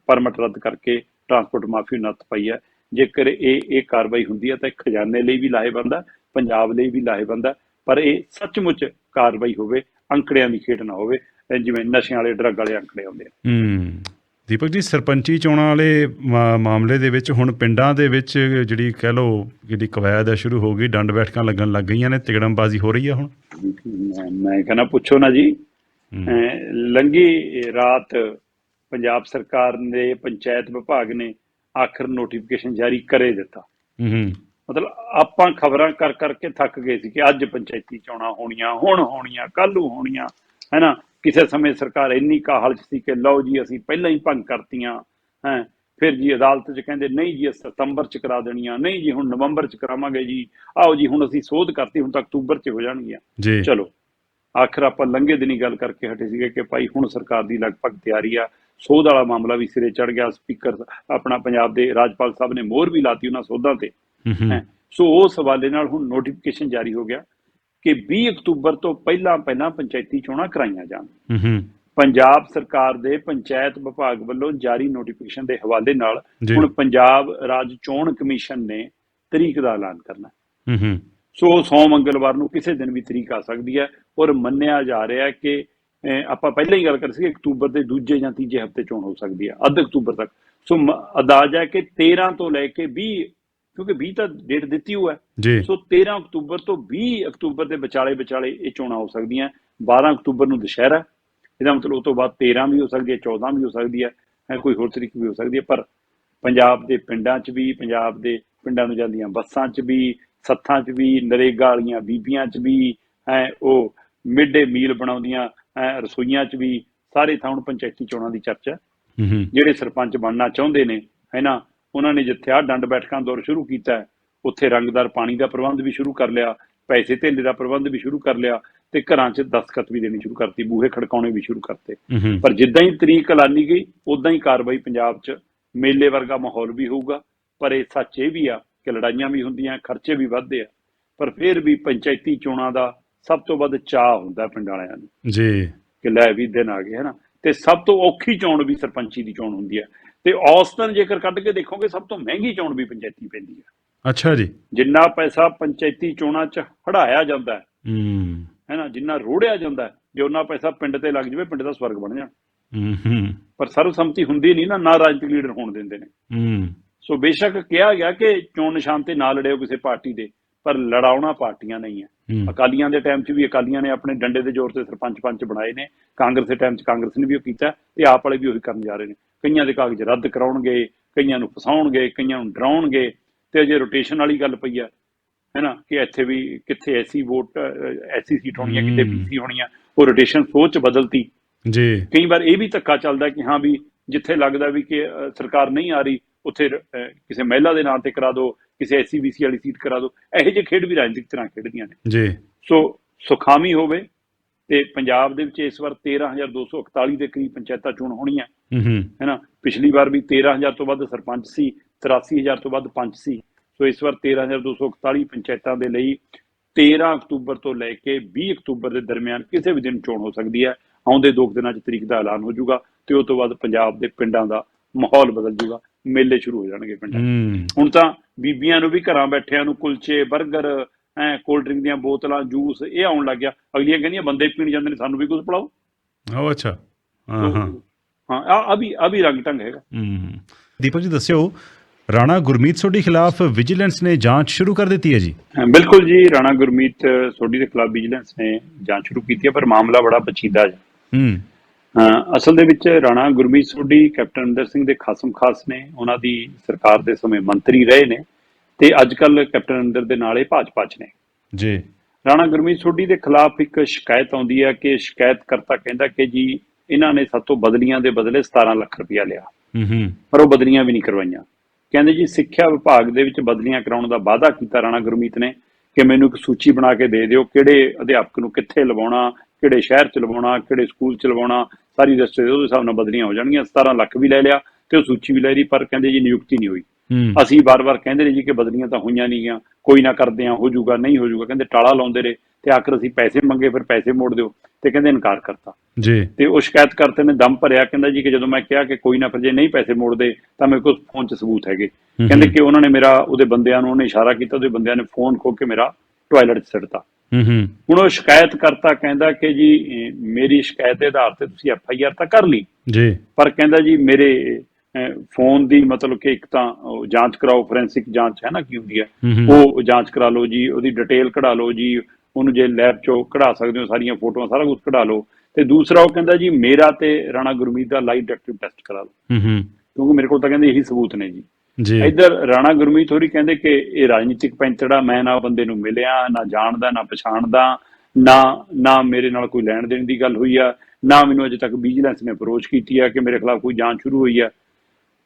ਪਰਮਿਟ ਰੱਦ ਕਰਕੇ ਟਰਾਂਸਪੋਰਟ ਮਾਫੀ ਨੱਥ ਪਈ ਹੈ। ਜੇਕਰ ਇਹ ਇਹ ਕਾਰਵਾਈ ਹੁੰਦੀ ਹੈ ਤਾਂ ਖਜ਼ਾਨੇ ਲਈ ਵੀ ਲਾਹੇਵੰਦ ਹੈ ਪੰਜਾਬ ਲਈ ਵੀ ਲਾਹੇਵੰਦ ਹੈ। ਪਰ ਇਹ ਸੱਚਮੁੱਚ ਕਾਰਵਾਈ ਹੋਵੇ ਅੰਕੜਿਆਂ ਦੀ ਖੇਡ ਨਾ ਹੋਵੇ ਜਿਵੇਂ ਨਸ਼ਿਆਂ ਵਾਲੇ ਡਰੱਗ ਵਾਲੇ ਅੰਕੜੇ ਆਉਂਦੇ ਆ। ਹੂੰ। ਦੀਪਕ ਜੀ ਸਰਪੰਚੀ ਚੋਣਾਂ ਵਾਲੇ ਮਾਮਲੇ ਦੇ ਵਿੱਚ ਹੁਣ ਪਿੰਡਾਂ ਦੇ ਵਿੱਚ ਜਿਹੜੀ ਕਹਿ ਲਓ ਜਿਹੜੀ ਕਵਾਇਦ ਆ ਸ਼ੁਰੂ ਹੋ ਗਈ ਡੰਡ ਬੈਠਕਾਂ ਲੱਗਣ ਲੱਗ ਗਈਆਂ ਨੇ ਤਿਗੜਮਬਾਜ਼ੀ ਹੋ ਰਹੀ ਆ ਹੁਣ? ਮੈਂ- ਕਹਿੰਦਾ ਪੁੱਛੋ ਨਾ ਜੀ। ਲੰਘੀ ਰਾਤ ਪੰਜਾਬ ਸਰਕਾਰ ਨੇ ਪੰਚਾਇਤ ਵਿਭਾਗ ਨੇ ਆਖਰ ਨੋਟੀਫਿਕੇਸ਼ਨ ਜਾਰੀ ਕਰੇ ਦਿੱਤਾ। ਹੂੰ। ਮਤਲਬ ਆਪਾਂ ਖਬਰਾਂ ਕਰ ਕਰਕੇ ਥੱਕ ਗਏ ਸੀ ਕਿ ਅੱਜ ਪੰਚਾਇਤੀ ਚੋਣਾਂ ਹੋਣੀਆਂ ਹੁਣ ਹੋਣੀਆਂ ਕੱਲ੍ਹ ਨੂੰ ਹੋਣੀਆਂ ਹੈਨਾ? ਕਿਸੇ ਸਮੇਂ ਸਰਕਾਰ ਇੰਨੀ ਕਾਹਲ 'ਚ ਸੀ ਕਿ ਲਓ ਜੀ ਅਸੀਂ ਪਹਿਲਾਂ ਹੀ ਭੰਗ ਕਰਤੀਆਂ ਹੈ? ਫਿਰ ਜੀ ਅਦਾਲਤ 'ਚ ਕਹਿੰਦੇ ਨਹੀਂ ਜੀ ਅਸੀਂ ਸਤੰਬਰ 'ਚ ਕਰਾ ਦੇਣੀਆਂ ਨਹੀਂ ਜੀ ਹੁਣ ਨਵੰਬਰ 'ਚ ਕਰਾਵਾਂਗੇ ਜੀ ਆਓ ਜੀ ਹੁਣ ਅਸੀਂ ਸੋਧ ਕਰਤੀ ਹੁਣ ਤਾਂ ਅਕਤੂਬਰ 'ਚ ਹੋ ਜਾਣਗੀਆਂ। ਚਲੋ ਆਖਰ ਆਪਾਂ ਲੰਘੇ ਦਿਨੀ ਗੱਲ ਕਰਕੇ ਹਟੇ ਸੀਗੇ ਕਿ ਭਾਈ ਹੁਣ ਸਰਕਾਰ ਦੀ ਲਗਭਗ ਤਿਆਰੀ ਆ ਸੋਧ ਵਾਲਾ ਮਾਮਲਾ ਵੀ ਸਿਰੇ ਚੜ ਗਿਆ ਸਪੀਕਰ ਆਪਣਾ ਪੰਜਾਬ ਦੇ ਰਾਜਪਾਲ ਸਾਹਿਬ ਨੇ ਮੋਹਰ ਵੀ ਲਾਤੀ ਉਹਨਾਂ ਸੋਧਾਂ ਤੇ। ਸੋ ਉਸ ਹਵਾਲੇ ਨਾਲ ਹੁਣ ਨੋਟੀਫਿਕੇਸ਼ਨ ਜਾਰੀ ਹੋ ਗਿਆ ਕਿ 20 ਅਕਤੂਬਰ ਤੋਂ ਪਹਿਲਾਂ ਪਹਿਲਾਂ ਪੰਚਾਇਤੀ ਚੋਣਾਂ ਕਰਾਈਆਂ ਜਾਣ। ਪੰਜਾਬ ਸਰਕਾਰ ਦੇ ਪੰਚਾਇਤ ਵਿਭਾਗ ਵੱਲੋਂ ਜਾਰੀ ਨੋਟੀਫਿਕੇਸ਼ਨ ਦੇ ਹਵਾਲੇ ਨਾਲ। ਹੁਣ ਪੰਜਾਬ ਰਾਜ ਚੋਣ ਕਮਿਸ਼ਨ ਨੇ ਤਰੀਕ ਦਾ ਐਲਾਨ ਕਰਨਾ। ਸੋ ਸੋਮ ਮੰਗਲਵਾਰ ਨੂੰ ਕਿਸੇ ਦਿਨ ਵੀ ਤਰੀਕ ਆ ਸਕਦੀ ਹੈ ਔਰ ਮੰਨਿਆ ਜਾ ਰਿਹਾ ਹੈ ਕਿ ਆਪਾਂ ਪਹਿਲਾਂ ਹੀ ਗੱਲ ਕਰ ਸੀ ਅਕਤੂਬਰ ਦੇ ਦੂਜੇ ਜਾਂ ਤੀਜੇ ਹਫ਼ਤੇ ਚੋਣ ਹੋ ਸਕਦੀ ਹੈ ਅੱਧ ਅਕਤੂਬਰ ਤੱਕ। ਸੋ ਅੰਦਾਜ਼ਾ ਹੈ ਕਿ 13 ਤੋਂ ਲੈ ਕੇ 20 ਕਿਉਂਕਿ 20 ਤਾਂ ਡੇਟ ਦਿੱਤੀ ਹੋਈ ਹੈ। ਜੀ। ਸੋ 13 ਅਕਤੂਬਰ ਤੋਂ 20 ਅਕਤੂਬਰ ਦੇ ਵਿਚਾਲੇ ਵਿਚਾਲੇ ਇਹ ਚੋਣਾਂ ਹੋ ਸਕਦੀਆਂ 12 ਅਕਤੂਬਰ ਨੂੰ ਦੁਸ਼ਹਿਰਾ। ਇਹਦਾ ਮਤਲਬ ਉਹ ਤੋਂ ਬਾਅਦ 13 ਵੀ ਹੋ ਸਕਦੀ ਹੈ 14 ਵੀ ਹੋ ਸਕਦੀ ਹੈ ਕੋਈ ਹੋਰ ਤਰੀਕ ਵੀ ਹੋ ਸਕਦੀ ਹੈ। ਪਰ ਪੰਜਾਬ ਦੇ ਪਿੰਡਾਂ 'ਚ ਵੀ ਪੰਜਾਬ ਦੇ ਪਿੰਡਾਂ ਨੂੰ ਜਾਂਦੀਆਂ ਬੱਸਾਂ 'ਚ ਵੀ ਸੱਥਾਂ 'ਚ ਵੀ ਨਰੇਗਾ ਵਾਲੀਆਂ ਬੀਬੀਆਂ 'ਚ ਵੀ ਹੈ ਉਹ ਮਿਡ ਡੇ ਮੀਲ ਬਣਾਉਂਦੀਆਂ ਹੈਂ, ਰਸੋਈਆਂ 'ਚ ਵੀ ਸਾਰੇ ਥਾਂ ਹੁਣ ਪੰਚਾਇਤੀ ਚੋਣਾਂ ਦੀ ਚਰਚਾ ਜਿਹੜੇ ਸਰਪੰਚ ਬਣਨਾ ਚਾਹੁੰਦੇ ਨੇ ਹੈਨਾ ਉਹਨਾਂ ਨੇ ਜਿੱਥੇ ਆ ਡੰਡ ਬੈਠਕਾਂ ਦੌਰ ਸ਼ੁਰੂ ਕੀਤਾ ਹੈ, ਉੱਥੇ ਰੰਗਦਾਰ ਪਾਣੀ ਦਾ ਪ੍ਰਬੰਧ ਵੀ ਸ਼ੁਰੂ ਕਰ ਲਿਆ ਪੈਸੇ ਧੇਲੇ ਦਾ ਪ੍ਰਬੰਧ ਵੀ ਸ਼ੁਰੂ ਕਰ ਲਿਆ ਤੇ ਘਰਾਂ 'ਚ ਦਸਤਖਤ ਵੀ ਦੇਣੀ ਸ਼ੁਰੂ ਕਰਤੀ ਬੂਹੇ ਖੜਕਾਉਣੇ ਵੀ ਸ਼ੁਰੂ ਕਰਤੇ। ਹੂੰ ਹੂੰ। ਪਰ ਜਿੱਦਾਂ ਹੀ ਤਰੀਕ ਐਲਾਨੀ ਗਈ ਉਦਾਂ ਹੀ ਕਾਰਵਾਈ ਪੰਜਾਬ 'ਚ ਮੇਲੇ ਵਰਗਾ ਮਾਹੌਲ ਵੀ ਹੋਊਗਾ। ਪਰ ਇਹ ਸੱਚ ਇਹ ਵੀ ਆ ਕਿ ਲੜਾਈਆਂ ਵੀ ਹੁੰਦੀਆਂ ਖਰਚੇ ਵੀ ਵੱਧਦੇ ਆ। ਪਰ ਫਿਰ ਵੀ ਪੰਚਾਇਤੀ ਚੋਣਾਂ ਦਾ ਸਭ ਤੋਂ ਵੱਧ ਚਾਹ ਹੁੰਦਾ ਪਿੰਡ ਵਾਲਿਆਂ ਨੂੰ। ਜੀ। ਕਿ ਲੈ ਵੀ ਦਿਨ ਆ ਗਏ ਹਨਾ ਤੇ ਸਭ ਤੋਂ ਔਖੀ ਚੋਣ ਵੀ ਸਰਪੰਚੀ ਦੀ ਚੋਣ ਹੁੰਦੀ ਹੈ। ਤੇ ਔਸਤਨ ਜੇਕਰ ਕੱਢ ਕੇ ਦੇਖੋਗੇ ਸਭ ਤੋਂ ਮਹਿੰਗੀ ਚੋਣ ਵੀ ਪੰਚਾਇਤੀ ਪੈਂਦੀ ਹੈ। ਅੱਛਾ ਜੀ। ਜਿੰਨਾ ਪੈਸਾ ਪੰਚਾਇਤੀ ਚੋਣਾਂ 'ਚ ਹੜਾਇਆ ਜਾਂਦਾ ਹੈ ਹੂੰ। ਹੈਨਾ ਜਿੰਨਾ ਰੋੜਿਆ ਜਾਂਦਾ ਹੈ, ਜੇ ਉਹਨਾਂ ਪੈਸਾ ਪਿੰਡ ਤੇ ਲੱਗ ਜਾਵੇ ਪਿੰਡ ਦਾ ਸਵਰਗ ਬਣ ਜਾਣ। ਹੂੰ ਹੂੰ। ਪਰ ਸਰਵਸੰਮਤੀ ਹੁੰਦੀ ਨਹੀਂ ਨਾ ਨਾ ਰਾਜਨੀਤਿਕ ਲੀਡਰ ਹੋਣ ਦਿੰਦੇ ਨੇ। ਹੂੰ। ਸੋ ਬੇਸ਼ੱਕ ਕਿਹਾ ਗਿਆ ਕਿ ਚੋਣ ਨਿਸ਼ਾਨ ਤੇ ਨਾ ਲੜਿਓ ਕਿਸੇ ਪਾਰਟੀ ਦੇ ਪਰ ਲੜਾਉਣਾ ਪਾਰਟੀਆਂ ਨਹੀਂ ਹੈ। ਹੂੰ। ਅਕਾਲੀਆਂ ਦੇ ਟਾਈਮ 'ਚ ਵੀ ਅਕਾਲੀਆਂ ਨੇ ਆਪਣੇ ਡੰਡੇ ਦੇ ਜ਼ੋਰ ਤੇ ਸਰਪੰਚ ਪੰਚ ਬਣਾਏ ਨੇ ਕਾਂਗਰਸ ਦੇ ਟਾਈਮ 'ਚ ਕਾਂਗਰਸ ਨੇ ਵੀ ਉਹ ਕੀਤਾ ਤੇ ਆਪ ਵਾਲੇ ਵੀ ਉਹੀ ਕਰਨ ਜਾ ਰਹੇ ਨੇ। ਕਈਆਂ ਦੇ ਕਾਗਜ਼ ਰੱਦ ਕਰਾਉਣਗੇ ਕਈਆਂ ਨੂੰ ਫਸਾਉਣਗੇ ਕਈਆਂ ਨੂੰ ਡਰਾਉਣਗੇ ਤੇ ਅਜੇ ਰੋਟੇਸ਼ਨ ਵਾਲੀ ਗੱਲ ਪਈ ਆ ਹੈਨਾ ਕਿ ਇੱਥੇ ਵੀ ਕਿੱਥੇ ਐਸੀ ਵੋਟ ਐਸੀ ਸੀਟ ਹੋਣੀ ਹੈ। ਕਿਤੇ। ਬੀਸੀ ਹੋਣੀ ਆ ਉਹ ਰੋਟੇਸ਼ਨ ਸੋਚ ਬਦਲਤੀ। ਜੀ। ਕਈ ਵਾਰ ਇਹ ਵੀ ਧੱਕਾ ਚੱਲਦਾ ਕਿ ਹਾਂ ਵੀ ਜਿੱਥੇ ਲੱਗਦਾ ਵੀ ਕਿ ਸਰਕਾਰ ਨਹੀਂ ਆ ਰਹੀ ਉੱਥੇ ਕਿਸੇ ਮਹਿਲਾ ਦੇ ਨਾਂ ਤੇ ਕਰਾ ਦਿਓ ਕਿਸੇ ਐਸੀ ਬੀਸੀ ਵਾਲੀ ਸੀਟ ਕਰਾ ਦਿਓ ਇਹੋ ਜਿਹੇ ਖੇਡ ਵੀ ਰਾਜਨੀਤਿਕ ਤਰ੍ਹਾਂ ਖੇਡਦੀਆਂ ਨੇ। ਜੀ। ਸੋ ਸੁਖਾਮੀ ਹੋਵੇ ਤੇ ਪੰਜਾਬ ਦੇ ਵਿੱਚ ਇਸ ਵਾਰ 13241 ਦੇ ਕਰੀਬ ਪੰਚਾਇਤਾਂ ਚੋਣ ਹੋਣੀਆਂ ਹੂੰ ਹੈਨਾ ਪਿਛਲੀ ਵਾਰ ਵੀ 13000 ਤੋਂ ਵੱਧ ਸਰਪੰਚ ਸੀ 83000 ਤੋਂ ਵੱਧ ਪੰਚ ਸੀ। ਸੋ ਇਸ ਵਾਰ 13241 ਪੰਚਾਇਤਾਂ ਦੇ ਲਈ 13 ਅਕਤੂਬਰ ਤੋਂ ਲੈ ਕੇ 20 ਅਕਤੂਬਰ ਦੇ ਦਰਮਿਆਨ ਕਿਸੇ ਵੀ ਦਿਨ ਚੋਣ ਹੋ ਸਕਦੀ ਹੈ। ਆਉਂਦੇ ਦੋ ਦਿਨਾਂ 'ਚ ਤਰੀਕ ਦਾ ਐਲਾਨ ਹੋ ਜਾਊਗਾ ਤੇ ਉਸ ਤੋਂ ਬਾਅਦ ਪੰਜਾਬ ਦੇ ਪਿੰਡਾਂ ਦਾ ਮਾਹੌਲ ਬਦਲ ਜਾਊਗਾ। ਮੇਲੇ ਸ਼ੁਰੂ ਹੋ ਜਾਣਗੇ ਪਿੰਡਾਂ ਹੁਣ ਤਾਂ ਬੀਬੀਆਂ ਨੂੰ ਵੀ ਘਰਾਂ ਬੈਠਿਆਂ ਨੂੰ ਕੁਲਚੇ 버ਗਰ ਐ ਕੋਲਡ ਡਰਿੰਕ ਦੀਆਂ ਬੋਤਲਾਂ ਜੂਸ ਇਹ ਆਉਣ ਲੱਗ ਗਿਆ। ਅਗਲੀਆਂ ਕਹਿੰਦੀਆਂ ਬੰਦੇ ਪੀਣ ਜਾਂਦੇ ਨੇ ਸਾਨੂੰ ਵੀ ਕੁਝ ਪਿਲਾਓ। ਉਹ ਅੱਛਾ। ਹਾਂ ਹਾਂ। ਹਾਂ ਆ ਵੀ ਆ ਵੀ ਰੰਗ ਢੰਗ ਹੈਗਾ। ਹੂੰ। ਦੀਪਕ ਜੀ ਦੱਸਿਓ ਰਾਣਾ ਗੁਰਮੀਤ ਸੋਢੀ ਖਿਲਾਫ ਵਿਜੀਲੈਂਸ ਨੇ ਜਾਂਚ ਸ਼ੁਰੂ ਕਰ ਦਿੱਤੀ ਹੈ ਜੀ? ਬਿਲਕੁਲ ਜੀ ਰਾਣਾ ਗੁਰਮੀਤ ਸੋਢੀ ਦੇ ਖਿਲਾਫ ਵਿਜੀਲੈਂਸ ਨੇ ਜਾਂਚ ਸ਼ੁਰੂ ਕੀਤੀ ਹੈ ਪਰ ਮਾਮਲਾ ਬੜਾ ਪਛੀਦਾ ਹੈ। ਹੂੰ। ਅਸਲ ਦੇ ਵਿੱਚ ਰਾਣਾ ਗੁਰਮੀਤ ਸੋਢੀ ਕੈਪਟਨ ਅਮਰਿੰਦਰ ਸਿੰਘ ਦੇ ਖਾਸਮ ਖਾਸ ਨੇ ਉਹਨਾਂ ਦੀ ਸਰਕਾਰ ਦੇ ਸਮੇਂ ਮੰਤਰੀ ਰਹੇ ਨੇ ਤੇ ਅੱਜ ਕੱਲ ਕੈਪਟਨ ਅਮਰਿੰਦਰ ਦੇ ਨਾਲ ਇਹ ਭਾਜਪਾ 'ਚ ਨੇ। ਜੀ। ਰਾਣਾ ਗੁਰਮੀਤ ਸੋਢੀ ਦੇ ਖਿਲਾਫ ਇੱਕ ਸ਼ਿਕਾਇਤ ਆਉਂਦੀ ਹੈ ਕਿ ਸ਼ਿਕਾਇਤਕਰਤਾ ਕਹਿੰਦਾ ਕਿ ਜੀ ਇਹਨਾਂ ਨੇ ਸਾਤੋਂ ਬਦਲੀਆਂ ਦੇ ਬਦਲੇ 17 ਲੱਖ ਰੁਪਇਆ ਲਿਆ। ਹੂੰ ਪਰ ਉਹ ਬਦਲੀਆਂ ਵੀ ਨਹੀਂ ਕਰਵਾਈਆਂ। ਕਹਿੰਦੇ ਜੀ ਸਿੱਖਿਆ ਵਿਭਾਗ ਦੇ ਵਿੱਚ ਬਦਲੀਆਂ ਕਰਾਉਣ ਦਾ ਵਾਅਦਾ ਕੀਤਾ ਰਾਣਾ ਗੁਰਮੀਤ ਨੇ ਕਿ ਮੈਨੂੰ ਇੱਕ ਸੂਚੀ ਬਣਾ ਕੇ ਦੇ ਦਿਓ ਕਿਹੜੇ ਅਧਿਆਪਕ ਨੂੰ ਕਿੱਥੇ ਲਵਾਉਣਾ ਕਿਹੜੇ ਸ਼ਹਿਰ ਚ ਲਵਾਉਣਾ ਕਿਹੜੇ ਸਕੂਲ ਚ ਲਵਾਉਣਾ ਸਾਰੀ ਰਸਤੇ ਦੇ ਉਹਦੇ ਹਿਸਾਬ ਨਾਲ ਬਦਲੀਆਂ ਹੋ ਜਾਣਗੀਆਂ। 17 ਲੱਖ ਵੀ ਲੈ ਲਿਆ ਤੇ ਉਹ ਸੂਚੀ ਵੀ ਲੈ ਲਈ ਪਰ ਕਹਿੰਦੇ ਜੀ ਨਿਯੁਕਤੀ ਨਹੀਂ ਹੋਈ। ਅਸੀਂ ਬਾਰ-ਬਾਰ ਕਹਿੰਦੇ ਨੇ ਜੀ ਕਿ ਬਦਲੀਆਂ ਤਾਂ ਹੋਈਆਂ ਨਹੀਂ ਗੀਆਂ ਕੋਈ ਨਾ ਕਰਦੇ ਆ ਹੋ ਜਾਊਗਾ ਨਹੀਂ ਹੋ ਜਾਊਗਾ। ਕਹਿੰਦੇ ਟਾਲਾ ਲਾਉਂਦੇ ਰਹੇ ਤੇ ਆਖਰ ਅਸੀਂ ਪੈਸੇ ਮੰਗੇ ਫਿਰ ਪੈਸੇ ਮੋੜ ਦਿਓ ਤੇ ਕਹਿੰਦੇ ਇਨਕਾਰ ਕਰਤਾ। ਜੀ। ਤੇ ਉਹ ਸ਼ਿਕਾਇਤਕਰਤੇ ਨੇ ਦਮ ਭਰਿਆ ਕਹਿੰਦਾ ਜੀ ਕਿ ਜਦੋਂ ਮੈਂ ਕਿਹਾ ਕਿ ਕੋਈ ਨਾ ਫਿਰ ਜੇ ਨਹੀਂ ਪੈਸੇ ਮੋੜਦੇ ਤਾਂ ਮੇਰੇ ਕੋਲ ਫੋਨ 'ਚ ਸਬੂਤ ਹੈਗੇ। ਕਹਿੰਦੇ ਕਿ ਉਹਨਾਂ ਨੇ ਮੇਰਾ ਉਹਦੇ ਬੰਦਿਆਂ ਨੂੰ ਉਹਨੇ ਇਸ਼ਾਰਾ ਕੀਤਾ ਉਹਦੇ ਬੰਦਿਆਂ ਨੇ ਫੋਨ ਖੋ ਕੇ ਮੇਰਾ ਟਾਇਲਟ 'ਚ ਸਿੱਟਤਾ। ਹੂੰ ਹੂੰ। ਹੁਣ ਉਹ ਸ਼ਿਕਾਇਤ ਕਰਤਾ ਕਹਿੰਦਾ ਕਿ ਜੀ ਮੇਰੀ ਸ਼ਿਕਾਇਤ ਦੇ ਆਧਾਰ ਤੇ ਤੁਸੀਂ ਐਫ ਆਈ ਆਰ ਤਾਂ ਕਰ ਲਈ। ਜੀ। ਪਰ ਕਹਿੰਦਾ ਜੀ ਮੇਰੇ ਫੋਨ ਦੀ ਮਤਲਬ ਕਿ ਇੱਕ ਤਾਂ ਜਾਂਚ ਕਰਾਓ ਫੋਰੈਂਸਿਕ ਜਾਂਚ ਹੈ ਨਾ ਕੀ ਹੁੰਦੀ ਹੈ। ਉਹ ਜਾਂਚ ਕਰਾ ਲਓ ਜੀ ਉਹਦੀ ਡਿਟੇਲ ਕਢਾ ਲਓ ਜੀ ਉਹਨੂੰ ਜੇ ਲੈਬ ਚੋਂ ਕਢਾ ਸਕਦੇ ਹੋ ਸਾਰੀਆਂ ਫੋਟੋਆਂ ਸਾਰਾ ਕੁਝ ਕਢਾ ਲਓ। ਤੇ ਦੂਸਰਾ ਉਹ ਕਹਿੰਦਾ ਜੀ ਮੇਰਾ ਤੇ ਰਾਣਾ ਗੁਰਮੀਤ ਦਾ ਲਾਈਵ ਡਾਇਰੈਕਟਿਵ ਟੈਸਟ ਕਰਾ ਲਓ। ਕਿਉਂਕਿ ਮੇਰੇ ਕੋਲ ਤਾਂ ਕਹਿੰਦੇ ਇਹੀ ਸਬੂਤ ਨੇ ਜੀ। ਜੀ। ਇੱਧਰ ਰਾਣਾ ਗੁਰਮੀਤ ਹੋਰੀ ਕਹਿੰਦੇ ਕਿ ਇਹ ਰਾਜਨੀਤਿਕ ਪੈਂਤੜਾ ਮੈਂ ਨਾ ਬੰਦੇ ਨੂੰ ਮਿਲਿਆ ਨਾ ਜਾਣਦਾ ਨਾ ਪਛਾਣਦਾ ਨਾ ਨਾ ਮੇਰੇ ਨਾਲ ਕੋਈ ਲੈਣ ਦੇਣ ਦੀ ਗੱਲ ਹੋਈ ਆ ਨਾ ਮੈਨੂੰ ਅਜੇ ਤੱਕ ਵਿਜੀਲੈਂਸ ਨੇ ਅਪਰੋਚ ਕੀਤੀ ਆ ਕਿ ਮੇਰੇ ਖਿਲਾਫ ਕੋਈ ਜਾਂਚ ਸ਼ੁਰੂ ਹੋਈ ਆ।